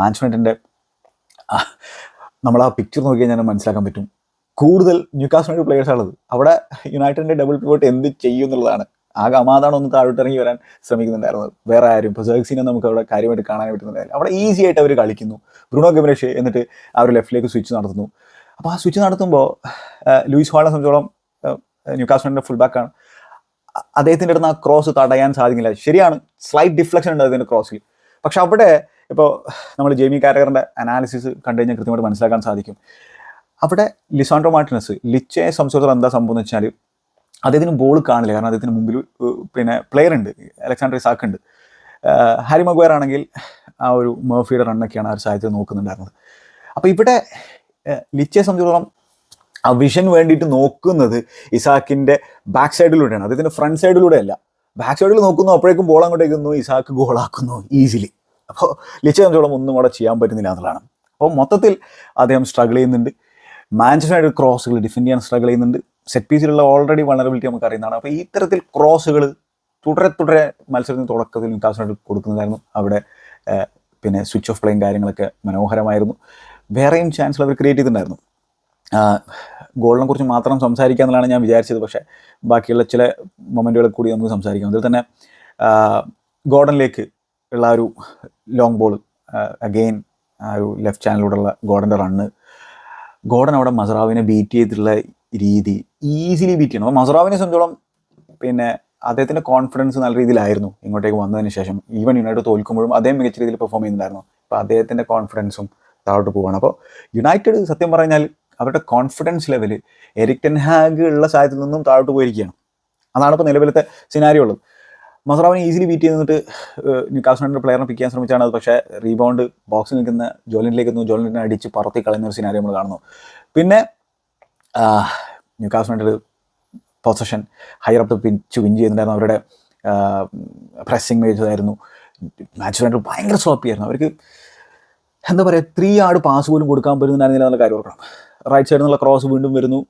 മാനേജ്മെന്റിന്റെ നമ്മൾ ആ പിക്ചർ നോക്കി കഴിഞ്ഞാൽ മനസ്സിലാക്കാൻ പറ്റും. കൂടുതൽ ന്യൂക്കാസിനൊരു പ്ലേയേഴ്സ് ഉള്ളത് അവിടെ യുണൈറ്റഡിന്റെ ഡബിൾ പിവോട്ട് എന്ത് ചെയ്യും എന്നുള്ളതാണ്. ആകെ അമാതാണ് ഒന്ന് താഴോട്ടിറങ്ങി വരാൻ ശ്രമിക്കുന്നുണ്ടായിരുന്നത്. വേറെ ആരും ഇപ്പോൾ സെർക്സിനെ നമുക്ക് അവിടെ കാര്യമായിട്ട് കാണാൻ പറ്റുന്നുണ്ടായില്ല അവിടെ ഈസി ആയിട്ട് അവർ കളിക്കുന്നു. ബ്രൂണോ ഗമരേഷ് എന്നിട്ട് അവർ ലെഫ്റ്റിലേക്ക് സ്വിച്ച് നടത്തുന്നു. അപ്പോൾ ആ സ്വിച്ച് നടത്തുമ്പോൾ ലൂയിസ് ഹോളെ സംബന്ധിച്ചോളം ന്യൂക്കാസ്റ്റിന്റെ ഫുൾ ബാക്കാണ് അദ്ദേഹത്തിന്റെ അടുത്ത് ആ ക്രോസ് തടയാൻ സാധിക്കില്ല ശരിയാണ് സ്ലൈറ്റ് ഡിഫ്ലക്ഷൻ ഉണ്ട് അതിന്റെ ക്രോസിൽ പക്ഷെ അവിടെ ഇപ്പോൾ നമ്മൾ ജെയ്മി കാരകറിന്റെ അനാലിസിസ് കണ്ടു കഴിഞ്ഞാൽ കൃത്യമായിട്ട് മനസ്സിലാക്കാൻ സാധിക്കും. അവിടെ ലിസാൻഡ്രോ മാർട്ടിനസ് ലിച്ചയെ സംബന്ധിച്ചിടത്തോളം എന്താ സംഭവം എന്ന് വെച്ചാൽ അദ്ദേഹത്തിന് ബോൾ കാണില്ല. കാരണം അദ്ദേഹത്തിന് മുമ്പിൽ പിന്നെ പ്ലെയർ ഉണ്ട്. അലക്സാണ്ടർ സാക്ക് ഉണ്ട്. ഹാരി മഗ്വയർ ആണെങ്കിൽ ആ ഒരു മേഫിയുടെ റണ്ണൊക്കെയാണ് ആ ഒരു സാഹചര്യത്തിൽ നോക്കുന്നുണ്ടായിരുന്നത്. അപ്പോൾ ഇവിടെ ലിച്ചയെ സംബന്ധിച്ചിടത്തോളം ആ വിഷൻ വേണ്ടിയിട്ട് നോക്കുന്നത് ഇസാക്കിന്റെ ബാക്ക് സൈഡിലൂടെയാണ് അദ്ദേഹത്തിന്റെ ഫ്രണ്ട് സൈഡിലൂടെ അല്ല ബാക്ക് സൈഡിൽ നോക്കുന്നു അപ്പോഴേക്കും ബോൾ അങ്ങോട്ടേക്ക് എത്തുന്നു ഇസാക്ക് ഗോളാക്കുന്നു ഈസിലി അപ്പോൾ ലിച്ചയെ സംബന്ധിച്ചോളം ഒന്നും അവിടെ ചെയ്യാൻ പറ്റുന്നില്ല എന്നുള്ളതാണ്. അപ്പോൾ മൊത്തത്തിൽ അദ്ദേഹം സ്ട്രഗിൾ ചെയ്യുന്നുണ്ട്. മാഞ്ചസ്റ്റർ ക്രോസുകൾ ഡിഫെൻഡ് ചെയ്യാൻ സ്ട്രഗിൾ ചെയ്യുന്നുണ്ട്. സെറ്റ് പീസിലുള്ള ഓൾറെഡി വണറബിലിറ്റി നമുക്ക് അറിയുന്നതാണ് അപ്പോൾ ഈ ഇത്തരത്തിൽ ക്രോസുകൾ തുടരെ തുടരെ മത്സരത്തിന് തുടക്കത്തിൽ ന്യൂക്കാസിനായിട്ട് കൊടുക്കുന്നതായിരുന്നു. അവിടെ പിന്നെ സ്വിച്ച് ഓഫ് പ്ലേയും കാര്യങ്ങളൊക്കെ മനോഹരമായിരുന്നു. വേറെയും ചാൻസുകൾ അവർ ക്രിയേറ്റ് ചെയ്തിട്ടുണ്ടായിരുന്നു. ഗോളിനെ കുറിച്ച് മാത്രം സംസാരിക്കുക എന്നുള്ളതാണ് ഞാൻ വിചാരിച്ചത്. പക്ഷേ ബാക്കിയുള്ള ചില മൊമെന്റുകളെ കൂടി നമുക്ക് സംസാരിക്കാം. അതിൽ തന്നെ ഗോഡനിലേക്ക് ഉള്ള ഒരു ലോങ് ബോൾ അഗെയിൻ ആ ഒരു ലെഫ്റ്റ് ചാനലിലൂടെയുള്ള ഗോർഡന്റെ റണ്ണ് ഗോർഡൻ അവിടെ മസറാവിനെ ബീറ്റ് ചെയ്തിട്ടുള്ള രീതി ഈസിലി ബീറ്റ് ചെയ്യണം. അപ്പോൾ മസറാവിനെ സംബന്ധിച്ചോളം പിന്നെ അദ്ദേഹത്തിന്റെ കോൺഫിഡൻസ് നല്ല രീതിയിലായിരുന്നു ഇങ്ങോട്ടേക്ക് വന്നതിന് ശേഷം. ഈവൻ യുണൈറ്റഡ് തോൽക്കുമ്പോഴും അദ്ദേഹം മികച്ച രീതിയിൽ പെർഫോം ചെയ്യുന്നുണ്ടായിരുന്നു അപ്പോൾ അദ്ദേഹത്തിന്റെ കോൺഫിഡൻസും താഴോട്ട് പോവുകയാണ് അപ്പോൾ യുണൈറ്റഡ് സത്യം പറഞ്ഞാൽ അവരുടെ കോൺഫിഡൻസ് ലെവൽ എരിക്ടൻ ഹാഗ് ഉള്ള സാഹചര്യത്തിൽ നിന്നും താഴോട്ട് പോയിരിക്കുകയാണ്. അതാണ് ഇപ്പോൾ നിലവിലത്തെ സിനാരിയോ ഉള്ളത്. മസറാവിനെ ഈസിലി ബീറ്റ് ചെയ്തിട്ട് ന്യൂക്കാസ്റ്റിന്റെ പ്ലെയറിനെ പിക്ക് ചെയ്യാൻ ശ്രമിച്ചാണ് അത്. പക്ഷേ റീബൗണ്ട് ബോക്സിൽ നിൽക്കുന്ന ജോലിനിലേക്ക് ജോലിനെ അടിച്ച് പറത്തി കളയുന്ന ഒരു സിനാരി നമ്മൾ കാണുന്നു. പിന്നെ ന്യൂക്കാസിന്റെ possession higher up pitch win ചെയ്യുന്നുണ്ടായിരുന്നു അവരുടെ പ്രസ്സിങ് മേജായിരുന്നു മാച്ച് ഭയങ്കര സ്ലോപ്പി ആയിരുന്നു. അവർക്ക് എന്താ പറയുക ത്രീ ആട് പാസ് പോലും കൊടുക്കാൻ പറ്റുന്നുണ്ടായിരുന്നില്ല എന്നുള്ള കാര്യം ഓർക്കണം. റൈറ്റ് സൈഡിൽ നിന്നുള്ള ക്രോസ് വീണ്ടും വരുന്നു.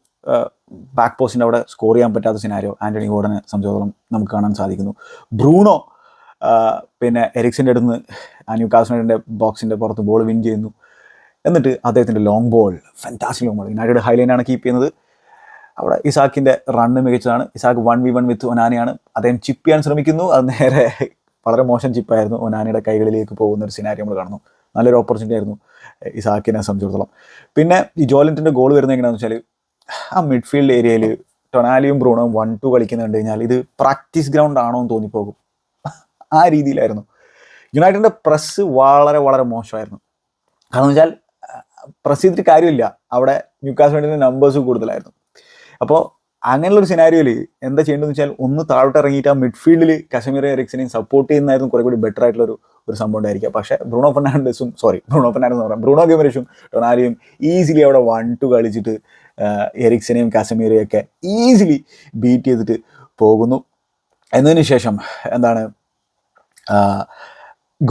ബാക്ക് പോസ്റ്റിന്റെ അവിടെ സ്കോർ ചെയ്യാൻ പറ്റാത്ത സിനാരിയോ ആന്റണി ഗോർഡനെ സംബന്ധിച്ചിടത്തോളം നമുക്ക് കാണാൻ സാധിക്കുന്നു. ബ്രൂണോ പിന്നെ എരിക്സിന്റെ അടുത്ത് നിന്ന് ന്യൂ കാസ്നൈഡിന്റെ ബോക്സിന്റെ പുറത്ത് ബോൾ വിൻ ചെയ്യുന്നു. എന്നിട്ട് അദ്ദേഹത്തിന്റെ long ball fantastic long ball United ഹൈലൈനാണ് keep ചെയ്യുന്നത്. അവിടെ ഇസാക്കിന്റെ റണ്ണ് മികച്ചതാണ്. Isak one v one with ഒനാനിയാണ്. അദ്ദേഹം ചിപ്പ് ചെയ്യാൻ ശ്രമിക്കുന്നു. അത് നേരെ വളരെ മോശം ചിപ്പായിരുന്നു ഒനാനിയുടെ കൈകളിലേക്ക് പോകുന്ന ഒരു സിനാരി നമ്മൾ കാണുന്നു. നല്ലൊരു ഓപ്പർച്യൂണിറ്റി ആയിരുന്നു ഇസാക്കിനെ സംബന്ധിച്ചിടത്തോളം. പിന്നെ ഈ ജോലിന്റെ ഗോൾ വരുന്നത് എങ്ങനെയാണെന്ന് വെച്ചാൽ ആ മിഡ്ഫീൽഡ് ഏരിയയിൽ ടൊനാലിയും ബ്രൂണും വൺ ടു കളിക്കുന്നത് കണ്ടു കഴിഞ്ഞാൽ ഇത് പ്രാക്ടീസ് ഗ്രൗണ്ട് ആണോ എന്ന് തോന്നിപ്പോകും. ആ രീതിയിലായിരുന്നു. യുണൈറ്റഡിന്റെ പ്രസ് വളരെ വളരെ മോശമായിരുന്നു. കാരണം വെച്ചാൽ പ്രസ് ചെയ്തിട്ട് കാര്യമില്ല. അവിടെ ന്യൂക്കാസ് വേണ്ടിന്റെ നമ്പേഴ്സ് കൂടുതലായിരുന്നു. അപ്പോൾ അങ്ങനെയുള്ള ഒരു സിനാരിയോയിൽ എന്താ ചെയ്യേണ്ടതെന്ന് വെച്ചാൽ ഒന്ന് താഴോട്ട് ഇറങ്ങിയിട്ട് ആ മിഡ്ഫീൽഡിൽ കശ്മീർ എറിക്സിനെയും സപ്പോർട്ട് ചെയ്യുന്നതായിരുന്നു കുറെ കൂടി ബെറ്റർ ആയിട്ടുള്ള ഒരു ഒരു സംഭവം ഉണ്ടായിരിക്കുക. പക്ഷേ ബ്രൂണോ ഫെർണാണ്ടസും സോറി ബ്രൂണോ ഫെർണാണ്ടസ് എന്ന് പറയാം ബ്രൂണോ ഗെമറിഷും ടൊണാലിയും ഈസിലി അവിടെ വൺ ടു കളിച്ചിട്ട് എറിക്സിനെയും കശ്മീരെയും ഒക്കെ ഈസിലി ബീറ്റ് ചെയ്തിട്ട് പോകുന്നു. എന്നതിന് ശേഷം എന്താണ്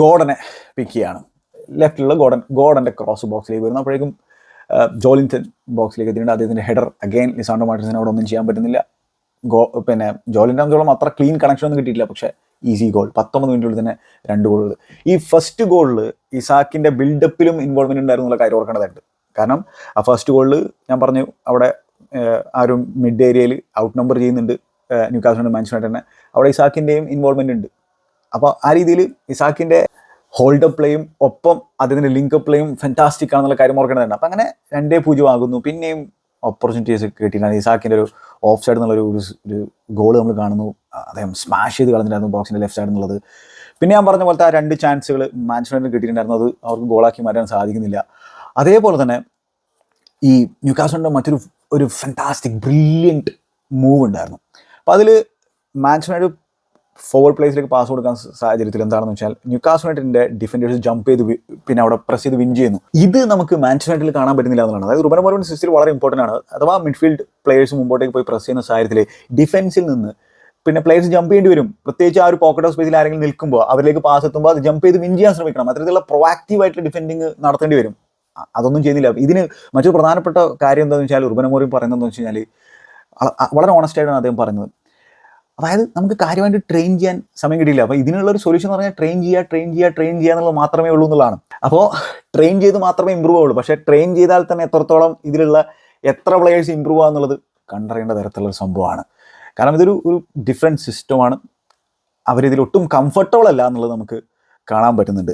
ഗോഡനെ പിക്ക് ചെയ്യാണ്. ലെഫ്റ്റിലുള്ള ഗോഡൻ ഗോഡന്റെ ക്രോസ് ബോക്സിലേക്ക് വരുന്നു. ജോലിൻസൺ ബോക്സിലേക്ക് എത്തിയിട്ടുണ്ട്. അദ്ദേഹത്തിന്റെ ഹെഡർ അഗൈൻ ലിസാണ്ടോ മാർട്ടിൻസിന് അവിടെ ഒന്നും ചെയ്യാൻ പറ്റുന്നില്ല. ഗോ പിന്നെ ജോലിന്റെ സംബന്ധിച്ചോളം അത്ര ക്ലീൻ കണക്ഷൻ ഒന്നും കിട്ടിയിട്ടില്ല. പക്ഷേ ഈസി ഗോൾ പത്തൊമ്പത് മിനിറ്റിനുള്ളിൽ തന്നെ രണ്ട് ഗോളുകൾ ഈ ഫസ്റ്റ് ഗോളിൽ ഇസാക്കിന്റെ ബിൽഡപ്പിലും ഇൻവോൾവ്മെന്റ് ഉണ്ടായിരുന്നു എന്നുള്ള കാര്യം ഓർക്കേണ്ടതായിട്ട്. കാരണം ആ ഫസ്റ്റ് ഗോളിൽ ഞാൻ പറഞ്ഞു അവിടെ ആരും മിഡ് ഏരിയയിൽ ഔട്ട് നമ്പർ ചെയ്യുന്നുണ്ട്. ന്യൂക്കാസിന്റെ മാൻഷൻ തന്നെ അവിടെ ഇസാക്കിന്റെയും ഇൻവോൾവ്മെന്റ് ഉണ്ട്. അപ്പോൾ ആ രീതിയിൽ ഇസാക്കിന്റെ ഹോൾഡപ്പ് പ്ലേയും ഒപ്പം അതിന്റെ ലിങ്ക് പ്ലേയും ഫെന്റാസ്റ്റിക് ആണെന്നുള്ള കാര്യം ഓർക്കേണ്ടതുണ്ട്. അപ്പം അങ്ങനെ രണ്ടേ പൂജ്യം ആകുന്നു പിന്നെയും ഓപ്പർച്യൂണിറ്റീസ് കിട്ടിയിട്ടാണ് ഇസാക്കിന്റെ ഒരു ഓഫ് സൈഡ് എന്നുള്ള ഒരു ഒരു ഗോൾ നമ്മൾ കാണുന്നു. അദ്ദേഹം സ്മാഷ് ചെയ്ത് കളഞ്ഞിട്ടുണ്ടായിരുന്നു ബോക്സിന്റെ ലെഫ്റ്റ് സൈഡ് എന്നുള്ളത്. പിന്നെ ഞാൻ പറഞ്ഞ പോലത്തെ ആ രണ്ട് ചാൻസുകൾ മാൻസ്മാനിന് കിട്ടിയിട്ടുണ്ടായിരുന്നു. അത് അവർക്ക് ഗോളാക്കി മാറ്റാൻ സാധിക്കുന്നില്ല. അതേപോലെ തന്നെ ഈ ന്യൂക്കാസിന്റെ മറ്റൊരു ഒരു ഫാന്റാസ്റ്റിക് ബ്രില്യന്റ് മൂവ് ഉണ്ടായിരുന്നു. അപ്പോൾ അതിൽ മാൻസ്മാനൊരു ഫോർവേഡ് പ്ലേസിലേക്ക് പാസ് കൊടുക്കാൻ സാഹചര്യത്തിൽ എന്താണെന്ന് വെച്ചാൽ ന്യൂക്കാസ് യുണൈറ്റഡിന്റെ ഡിഫൻഡേഴ്സ് ജമ്പ് ചെയ്ത് പിന്നെ അവിടെ പ്രസ് ചെയ്ത് വിൻ ചെയ്യുന്നു. ഇത് നമുക്ക് മാൻച്ചസ്റ്റർ യുണൈറ്റഡിൽ കാണാൻ പറ്റുന്നില്ല എന്നുള്ളതാണ്. അതായത് റുബൻ മോറിൻ സിസ്റ്റിൽ വളരെ ഇമ്പോർട്ടന്റ് ആണ്. അഥവാ മിഡ്ഫീൽഡ് പ്ലേയേഴ്സ് മുമ്പോട്ടേക്ക് പോയി പ്രസ് ചെയ്യുന്ന സാഹചര്യത്തിൽ ഡിഫൻസിൽ നിന്ന് പിന്നെ പ്ലേയേഴ്സ് ജമ്പ് ചെയ്യേണ്ടി വരും. പ്രത്യേകിച്ച് ആ ഒരു പോക്കറ്റ് ഓഫ് സ്പേസിൽ ആരെങ്കിലും നിൽക്കുമ്പോൾ അവരിലേക്ക് പാസ് എത്തുമ്പോൾ അത് ജമ്പ് ചെയ്ത് വിൻ ചെയ്യാൻ ശ്രമിക്കണം. അത്തരത്തിലുള്ള പ്രൊവാക്റ്റീവ് ആയിട്ടുള്ള ഡിഫെൻഡിങ് നടത്തേണ്ടി വരും. അതൊന്നും ചെയ്യുന്നില്ല. ഇതിന് മറ്റൊരു പ്രധാനപ്പെട്ട കാര്യം എന്താണെന്ന് വെച്ചാൽ മോറിൻ പറയുന്നതെന്ന് വെച്ച് കഴിഞ്ഞാൽ വളരെ ഓണസ്റ്റ് ആയിട്ടാണ് അദ്ദേഹം പറയുന്നത് അതായത് നമുക്ക് കാര്യമായിട്ട് ട്രെയിൻ ചെയ്യാൻ സമയം കിട്ടിയില്ല. അപ്പോൾ ഇതിനുള്ള ഒരു സൊല്യൂഷൻ എന്ന് പറഞ്ഞാൽ ട്രെയിൻ ചെയ്യുക ട്രെയിൻ ചെയ്യുക ട്രെയിൻ ചെയ്യുക എന്നുള്ളത് മാത്രമേ ഉള്ളൂ എന്നുള്ളതാണ്. അപ്പോൾ ട്രെയിൻ ചെയ്ത് മാത്രമേ ഇമ്പ്രൂവ് ആവുള്ളൂ. പക്ഷേ ട്രെയിൻ ചെയ്താൽ തന്നെ എത്രത്തോളം ഇതിലുള്ള എത്ര പ്ലെയേഴ്സ് ഇമ്പ്രൂവ് ആവുന്നുള്ളത് കണ്ടറിയേണ്ട തരത്തിലുള്ള സംഭവമാണ്. കാരണം ഇതൊരു ഒരു ഡിഫറെന്റ് സിസ്റ്റമാണ് അവരിതിൽ ഒട്ടും കംഫർട്ടബിൾ അല്ല എന്നുള്ളത് നമുക്ക് കാണാൻ പറ്റുന്നുണ്ട്.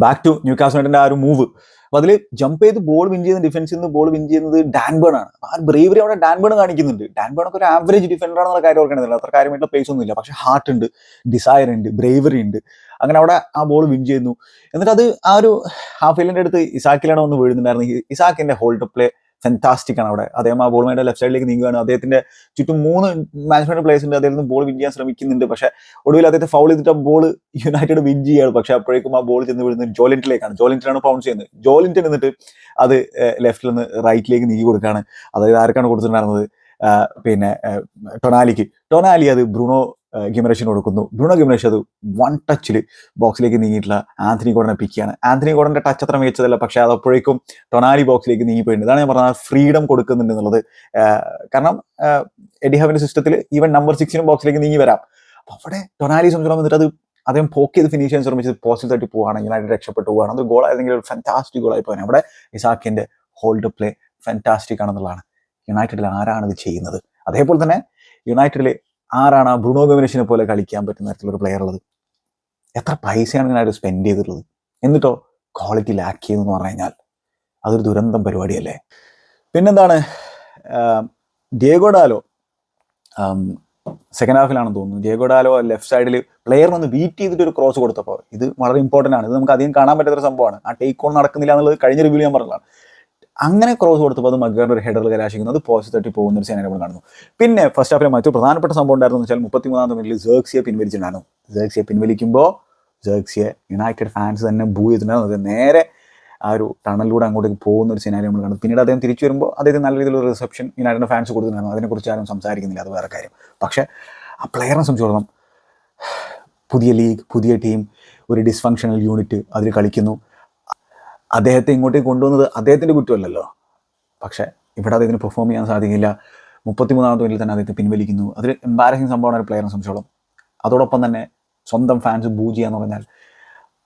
ബാക്ക് ടു ന്യൂ കാസ്റ്റിന്റെ ആ ഒരു മൂവ് അപ്പോൾ അതിൽ ജമ്പ് ചെയ്ത് ബോൾ വിൻ ചെയ്യുന്ന ഡിഫൻസിൽ നിന്ന് ബോൾ വിൻ ചെയ്യുന്നത് ഡാൻബേൺ ആണ്. ആ ബ്രേവറി അവിടെ ഡാൻബേൺ കാണിക്കുന്നുണ്ട്. ഡാൻബേൺ ഒക്കെ ഒരു ആവറേജ് ഡിഫൻഡർ ആണെന്നുള്ള കാര്യം ഓർക്കണമെന്നില്ല അത്ര കാര്യമായിട്ടുള്ള പേസ് ഒന്നുമില്ല പക്ഷെ ഹാർട്ട് ഉണ്ട് ഡിസയർ ഉണ്ട് ബ്രേവറി ഉണ്ട്. അങ്ങനെ അവിടെ ആ ബോൾ വിൻ ചെയ്യുന്നു. എന്നിട്ട് അത് ആ ഒരു ഹാഫ് ഫീൽഡിന്റെ അടുത്ത് ഇസാക്കിലാണ് ഒന്ന് വീഴുന്നുണ്ടായിരുന്നു ഇസാക്കിന്റെ ഹോൾഡ് പ്ലേ ഫെന്റാസ്റ്റിക് ആണ് അവിടെ. അദ്ദേഹം ആ ബോൾ വേണ്ട ലെഫ്റ്റ് സൈഡിലേക്ക് നീങ്ങുകയാണ്. അദ്ദേഹത്തിന്റെ ചുറ്റും മൂന്ന് മാനേജ്മെന്റ് പ്ലേയേഴ്സ് ഉണ്ട്. അദ്ദേഹം ബോൾ വിൻ ചെയ്യാൻ ശ്രമിക്കുന്നുണ്ട്. പക്ഷെ ഒടുവിൽ അദ്ദേഹത്തെ ഫൗൾ ചെയ്തിട്ട് ബോൾ യുണൈറ്റഡ് വിൻ ചെയ്യുകയാണ്. പക്ഷെ അപ്പോഴേക്കും ആ ബോൾ ചെന്ന് വിടുന്നത് ജോലിന്റിലേക്കാണ് ജോലിന്റിലാണ് ഫൗൺസ് ചെയ്യുന്നത്. ജോലിന്റൻ എന്നിട്ട് അത് ലെഫ്റ്റിൽ നിന്ന് റൈറ്റിലേക്ക് നീക്കി കൊടുക്കുകയാണ്. അതായത് ആർക്കാണ് കൊടുത്തിട്ടുണ്ടായിരുന്നത്? പിന്നെ ടൊണാലിക്ക്. ടൊനാലി അത് ബ്രൂണോ ഗിമറേഷിന് കൊടുക്കുന്നു. ബ്രൂണോ ഗിമറേഷ് അത് വൺ ടച്ചിൽ ബോക്സിലേക്ക് നീങ്ങിയിട്ടുള്ള ആന്റണി ഗോഡനെ പിക്കാണ് ആന്റണി ഗോഡന്റെ ടച്ച് അത്ര മികച്ചതല്ല പക്ഷേ അത് അപ്പോഴേക്കും ടൊനാലി ബോക്സിലേക്ക് നീങ്ങിപ്പോയിട്ടുണ്ട്. ഇതാണ് ഞാൻ പറഞ്ഞത് ഫ്രീഡം കൊടുക്കുന്നുണ്ട് എന്നുള്ളത്. കാരണം എഡിഹാവിന്റെ സിസ്റ്റത്തിൽ ഈവൻ നമ്പർ സിക്സിനും ബോക്സിലേക്ക് നീങ്ങി വരാം. അപ്പൊ അവിടെ ടൊനാലി സംബന്ധിച്ചിടത്തോളം വന്നിട്ട് അത് അദ്ദേഹം പോക്ക് ചെയ്ത് ഫിനിഷ് ചെയ്യാൻ ശ്രമിച്ചത് പോസ്റ്റിൽ തട്ടി പോവുകയാണ് യുണൈറ്റഡ് രക്ഷപ്പെട്ടു പോവാണ് അത് ഗോൾ ആയിരുന്നെങ്കിൽ ഒരു ഫാന്റാസ്റ്റിക് ഗോളായി പോകാൻ അവിടെ ഇസാക്കിന്റെ ഹോൾഡ് പ്ലേ ഫാന്റാസ്റ്റിക് ആണെന്നുള്ളതാണ്. യുണൈറ്റഡിൽ ആരാണ് ഇത് ചെയ്യുന്നത്? അതേപോലെ തന്നെ യുണൈറ്റഡിൽ ആരാണ് ആ ബ്രൂണോ ഗമനേഷിനെ പോലെ കളിക്കാൻ പറ്റുന്ന തരത്തിലുള്ള പ്ലെയർ ഉള്ളത്? എത്ര പൈസയാണ് യുണൈറ്റഡ് സ്പെൻഡ് ചെയ്തിട്ടുള്ളത്? എന്നിട്ടോ ക്വാളിറ്റി ലാക്ക് ചെയ്യുന്നു പറഞ്ഞു കഴിഞ്ഞാൽ അതൊരു ദുരന്തം പരിപാടിയല്ലേ? പിന്നെന്താണ് ഡിയേഗോ ഡാലോ സെക്കൻഡ് ഹാഫിലാണെന്ന് തോന്നുന്നു. ഡിയേഗോ ഡാലോ ലെഫ്റ്റ് സൈഡിൽ പ്ലെയറിന് ഒന്ന് ബീറ്റ് ചെയ്തിട്ട് ഒരു ക്രോസ് കൊടുത്തപ്പോൾ ഇത് വളരെ ഇമ്പോർട്ടന്റ് ആണ്. ഇത് നമുക്ക് അധികം കാണാൻ പറ്റാത്തൊരു സംഭവമാണ്. ആ ടേക്ക് ഓൺ നടക്കുന്നില്ല എന്നുള്ളത് കഴിഞ്ഞ റിവ്യൂ ഞാൻ പറഞ്ഞതാണ്. അങ്ങനെ ക്രോസ് കൊടുത്തപ്പോൾ അത് മഗ്ഗാറിന്റെ ഒരു ഹെഡറിൽ കലാശിക്കുന്നത് പോസ്റ്റ് തട്ടി പോകുന്ന ഒരു സീനാണ് നമ്മൾ കാണുന്നു. പിന്നെ ഫസ്റ്റ് ഹാഫിലെ മറ്റൊരു പ്രധാനപ്പെട്ട സംഭവം ഉണ്ടായിരുന്നു വെച്ചാൽ മുപ്പത്തിമൂന്നാം മിനിറ്റിൽ ജേർക്സിയെ പിൻവലിച്ചിട്ടുണ്ടായിരുന്നു. ജേർക്സിയെ പിൻവലിക്കുമ്പോൾ ജേർക്സിയെ യുണൈറ്റഡ് ഫാൻസ് തന്നെ ബൂ ചെയ്തിട്ടുണ്ടായിരുന്നു. നേരെ ആ ഒരു ടണലിലൂടെ അങ്ങോട്ടേക്ക് പോകുന്ന ഒരു സിനാരി നമ്മൾ കാണുന്നത് പിന്നീട് അദ്ദേഹം തിരിച്ചു വരുമ്പോൾ അദ്ദേഹത്തിന് നല്ല രീതിയിലുള്ള റിസപ്ഷൻ യുണൈറ്റഡ് ഫാൻസ് കൊടുത്തിട്ടുണ്ടായിരുന്നു. അതിനെക്കുറിച്ച് ആരും സംസാരിക്കുന്നില്ല. അത് വേറെ കാര്യം. പക്ഷേ ആ പ്ലെയറിനെ സംബന്ധിച്ചിടത്തോളം പുതിയ ലീഗ് പുതിയ ടീം ഒരു ഡിസ്ഫങ്ഷണൽ യൂണിറ്റ് അതിൽ കളിക്കുന്നു. അദ്ദേഹത്തെ ഇങ്ങോട്ടേക്ക് കൊണ്ടുവന്നത് അദ്ദേഹത്തിന്റെ കുറ്റമല്ലല്ലോ. പക്ഷേ ഇവിടെ അദ്ദേഹത്തിന് പെർഫോം ചെയ്യാൻ സാധിക്കില്ല. മുപ്പത്തിമൂന്നാമത്തെ മിനിറ്റിൽ തന്നെ അദ്ദേഹത്തെ പിൻവലിക്കുന്നു. അതൊരു എംബാരസിങ് സംഭവമാണ് ഒരു പ്ലെയറിനെ സംബന്ധിച്ചോളം. അതോടൊപ്പം തന്നെ സ്വന്തം ഫാൻസ് ബൂ ചെയ്യാന്ന് പറഞ്ഞാൽ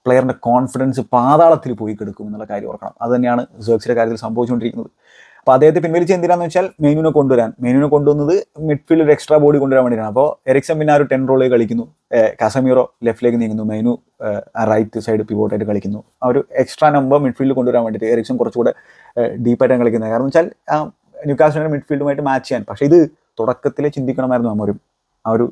പ്ലെയറിന്റെ കോൺഫിഡൻസ് പാതാളത്തിൽ പോയി കിടക്കും എന്നുള്ള കാര്യം ഓർക്കണം. അത് തന്നെയാണ് സേക്സിയുടെ കാര്യത്തിൽ സംഭവിച്ചുകൊണ്ടിരിക്കുന്നത്. അപ്പോൾ അദ്ദേഹത്തെ പിൻവലിച്ച് എന്തിനാന്ന് വെച്ചാൽ മെയിനുവിനെ കൊണ്ടുവരാൻ. മെയിനുവിനെ കൊണ്ടുവന്നത് മിഡ്ഫീൽഡ് ഒരു എക്സ്ട്രാ ബോഡി കൊണ്ടുവരാൻ വേണ്ടിയിട്ടാണ്. അപ്പോൾ എറിക്സൺ പിന്നെ ആ ഒരു ടെൻ റോളിൽ കളിക്കുന്നു. കാസമീറോ ലെഫ്റ്റിലേക്ക് നീങ്ങുന്നു. മെയിനു റൈറ്റ് സൈഡ് പിവോട്ടായിട്ട് കളിക്കുന്നു. ആ ഒരു എക്സ്ട്രാ നമ്പർ മിഡ്ഫീൽഡിൽ കൊണ്ടുവരാൻ വേണ്ടിയിട്ട് എറിക്സൺ കുറച്ചുകൂടെ ഡീപ്പായിട്ടാണ് കളിക്കുന്നത്. കാരണം വെച്ചാൽ ആ ന്യൂക്കാസിനെ മിഡ്ഫീൽഡുമായിട്ട് മാച്ച് ചെയ്യാൻ. പക്ഷേ ഇത് തുടക്കത്തിലെ ചിന്തിക്കണമായിരുന്നു നമ്മൊരു ആ ഒരു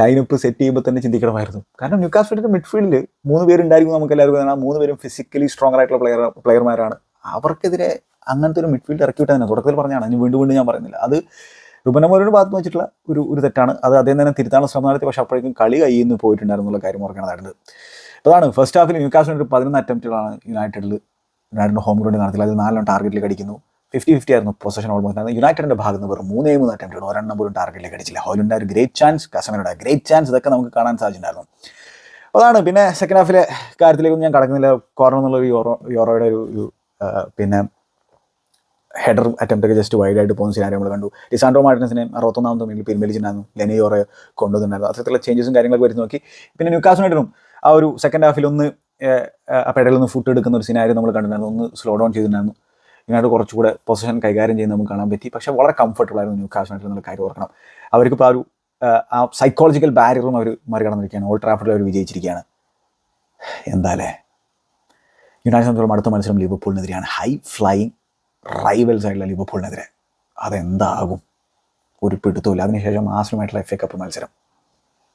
ലൈനപ്പ് സെറ്റ് ചെയ്യുമ്പോൾ തന്നെ ചിന്തിക്കണമായിരുന്നു. കാരണം ന്യൂക്കാസിന്റെ മിഡ്ഫീൽഡിൽ മൂന്ന് പേരുണ്ടായിരിക്കും നമുക്ക് എല്ലാവർക്കും മൂന്ന് പേരും ഫിസിക്കലി സ്ട്രോങ് ആയിട്ടുള്ള പ്ലെയർ പ്ലെയർമാരാണ് അവർക്കെതിരെ അങ്ങനത്തെ ഒരു മിഡ്ഫീൽഡ് ഇറക്കി വിട്ടാൽ തന്നെ. തുടക്കത്തിൽ പറഞ്ഞാണ് ഇനി വീണ്ടും വീണ്ടും ഞാൻ പറയുന്നില്ല. അത് രൂപനമോരോട് ഭാഗത്ത് വെച്ചിട്ടുള്ള ഒരു ഒരു തെറ്റാണ്. അത് അദ്ദേഹം തന്നെ തിരുത്താനുള്ള ശ്രമം നടത്തി. പക്ഷേ അപ്പോഴേക്കും കളി കയ്യിൽ നിന്ന് പോയിട്ടുണ്ടായിരുന്നുള്ള കാര്യം ഓർക്കേണ്ടതായിട്ടുണ്ട് അതാണ് ഫസ്റ്റ് ഹാഫിൽ ന്യൂക്കാസിന് ഒരു പതിനൊന്ന് അറ്റംപ്റ്റുകളാണ് യുണൈറ്റഡിൽ യുണൈറ്റഡിന്റെ ഹോം ഗ്രൗണ്ടിൽ നടത്തില്ല അത് നാലെണ്ണം ടാർഗറ്റിലേക്ക് അടിക്കുന്നു. ഫിഫ്റ്റി ഫിഫ്റ്റി ആയിരുന്നു പൊസഷൻ ഓൾമോസ്റ്റ് യുണൈറ്റഡിന്റെ ഭാഗത്ത് നിന്ന് വെറും മൂന്നേ മൂന്ന് അറ്റംപ്റ്റ് ഒരെണ്ണം പോലും ടാർഗറ്റിലേക്ക് അടിച്ചില്ല. ഹോലിന്റെ ഒരു ഗ്രേറ്റ് ചാൻസ് കസമനുടെ ഗ്രേറ്റ് ചാൻസ് ഇതൊക്കെ നമുക്ക് കാണാൻ സാധിച്ചിട്ടുണ്ടായിരുന്നു. അതാണ്. പിന്നെ സെക്കൻഡ് ഹാഫിലെ കാര്യത്തിലേക്കൊന്നും ഞാൻ കടക്കുന്നില്ല. കോർണർ എന്നുള്ള ഒരു യോറോയുടെ ഒരു, പിന്നെ ഹെഡർ അറ്റംപ്റ്റ് ഒക്കെ ജസ്റ്റ് വൈഡ് ആയിട്ട് പോകുന്ന സിനാരി നമ്മൾ കണ്ടു. ഡിസാൻഡ്രോ മാർട്ടിനസിനെ അറുപത്തൊന്നാമത്തെ മിനിറ്റിൽ പിൻവലിച്ചിട്ടുണ്ടായിരുന്നു. ലെനിയോറെ കൊണ്ടുവന്നിട്ടുണ്ടായിരുന്നു. അത്തരത്തിലുള്ള ചേഞ്ചസും കാര്യങ്ങളൊക്കെ വരുന്നു നോക്കി. പിന്നെ ന്യൂക്കാസിനായിട്ടും ആ ഒരു സെക്കൻഡ് ഹാഫിൽ ഒന്ന് പെടലിൽ നിന്ന് ഫുഡ് എടുക്കുന്ന ഒരു സിനാരി നമ്മൾ കണ്ടിട്ടുണ്ടായിരുന്നു. ഒന്ന് സ്ലോ ഡൗൺ ചെയ്തിട്ടുണ്ടായിരുന്നു. ഇതിനായിട്ട് കുറച്ചുകൂടെ പൊസിഷൻ കൈകാര്യം ചെയ്യുന്ന നമുക്ക് കാണാൻ പറ്റി. പക്ഷേ വളരെ കംഫർട്ടബിൾ ആയിരുന്നു ന്യൂക്കാസിനായിട്ട് എന്നുള്ള കാര്യം ഓർക്കണം. അവർക്കിപ്പോൾ ആ ഒരു ആ, സൈക്കോളജിക്കൽ ബാരിയറും അവർ മറികടന്നിരിക്കുകയാണ്. ഓൾ ട്രാഫിഡിൽ അവർ വിജയിച്ചിരിക്കുകയാണ്. എന്താല്ലേ യുണൈറ്റഡ് സംബന്ധിച്ചോളം അടുത്ത മത്സരം ലിവർപൂളിനെതിരെയാണ്. ഹൈ ഫ്ലൈയിങ് റൈവൽസ് ആയിട്ടുള്ള ലിവർപൂളിനെതിരെ. അതെന്താകും? ഒരു പിടുത്തമില്ല അതിനുശേഷം മാസമായിട്ടുള്ള എഫ് എ കപ്പ് മത്സരം.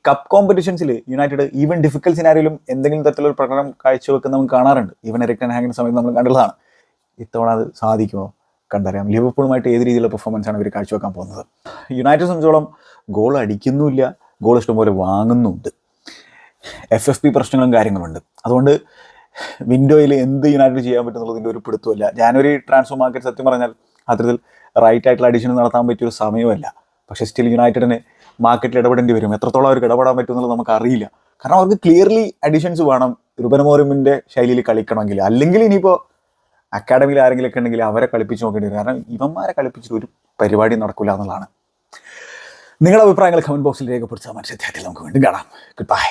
കപ്പ് കോമ്പറ്റീഷൻസിൽ യുണൈറ്റഡ് ഈവൻ ഡിഫിക്കൽട്ട് സിനാരിയിലും എന്തെങ്കിലും തരത്തിലുള്ള പ്രകടനം കാഴ്ചവെക്കുന്ന നമുക്ക് കാണാറുണ്ട്. ഈവൻ എറിക്കൻ ഹാങ്ങിന് സമയത്ത് നമ്മൾ കണ്ടുള്ളതാണ് ഇത്തവണ അത് സാധിക്കുമോ? കണ്ടറിയാം. ലിവർപൂളുമായിട്ട് ഏത് രീതിയിലുള്ള പെർഫോമൻസ് ആണ് ഇവർ കാഴ്ചവെക്കാൻ പോകുന്നത്? യുണൈറ്റഡ് സംബന്ധിച്ചോളം ഗോൾ അടിക്കുന്നുമില്ല. ഗോൾ ഇഷ്ടംപോലെ വാങ്ങുന്നുണ്ട്. എഫ് എഫ് പി പ്രശ്നങ്ങളും കാര്യങ്ങളുണ്ട്. അതുകൊണ്ട് വിൻഡോയിൽ എന്ത് യുണൈറ്റഡ് ചെയ്യാൻ പറ്റുന്നുള്ളതിന്റെ ഒരു പിടുത്തമല്ല ജാനുവരി ട്രാൻസ്ഫർ മാർക്കറ്റ് സത്യം പറഞ്ഞാൽ അത്തരത്തിൽ റൈറ്റ് ആയിട്ടുള്ള അഡീഷൻ നടത്താൻ പറ്റിയ ഒരു സമയമല്ല. പക്ഷേ സ്റ്റിൽ യുണൈറ്റഡിന് മാർക്കറ്റിൽ ഇടപെടേണ്ടി വരും. എത്രത്തോളം അവർക്ക് ഇടപെടാൻ പറ്റും എന്നുള്ളത് നമുക്ക് അറിയില്ല കാരണം അവർക്ക് ക്ലിയർലി അഡീഷൻസ് വേണം. റുബനമോറിമിന്റെ ശൈലിയിൽ കളിക്കണമെങ്കിൽ. അല്ലെങ്കിൽ ഇനിയിപ്പോൾ അക്കാഡമിയിൽ ആരെങ്കിലുമൊക്കെ ഉണ്ടെങ്കിൽ അവരെ കളിപ്പിച്ച് നോക്കേണ്ടി വരും. കാരണം ഇവന്മാരെ കളിപ്പിച്ചിട്ട് ഒരു പരിപാടി നടക്കില്ല എന്നുള്ളതാണ്. നിങ്ങളുടെ അഭിപ്രായങ്ങൾ കമന്റ് ബോക്സിൽ രേഖപ്പെടുത്താൻ മത്സരത്തിൽ നമുക്ക് വീണ്ടും കാണാം. Good bye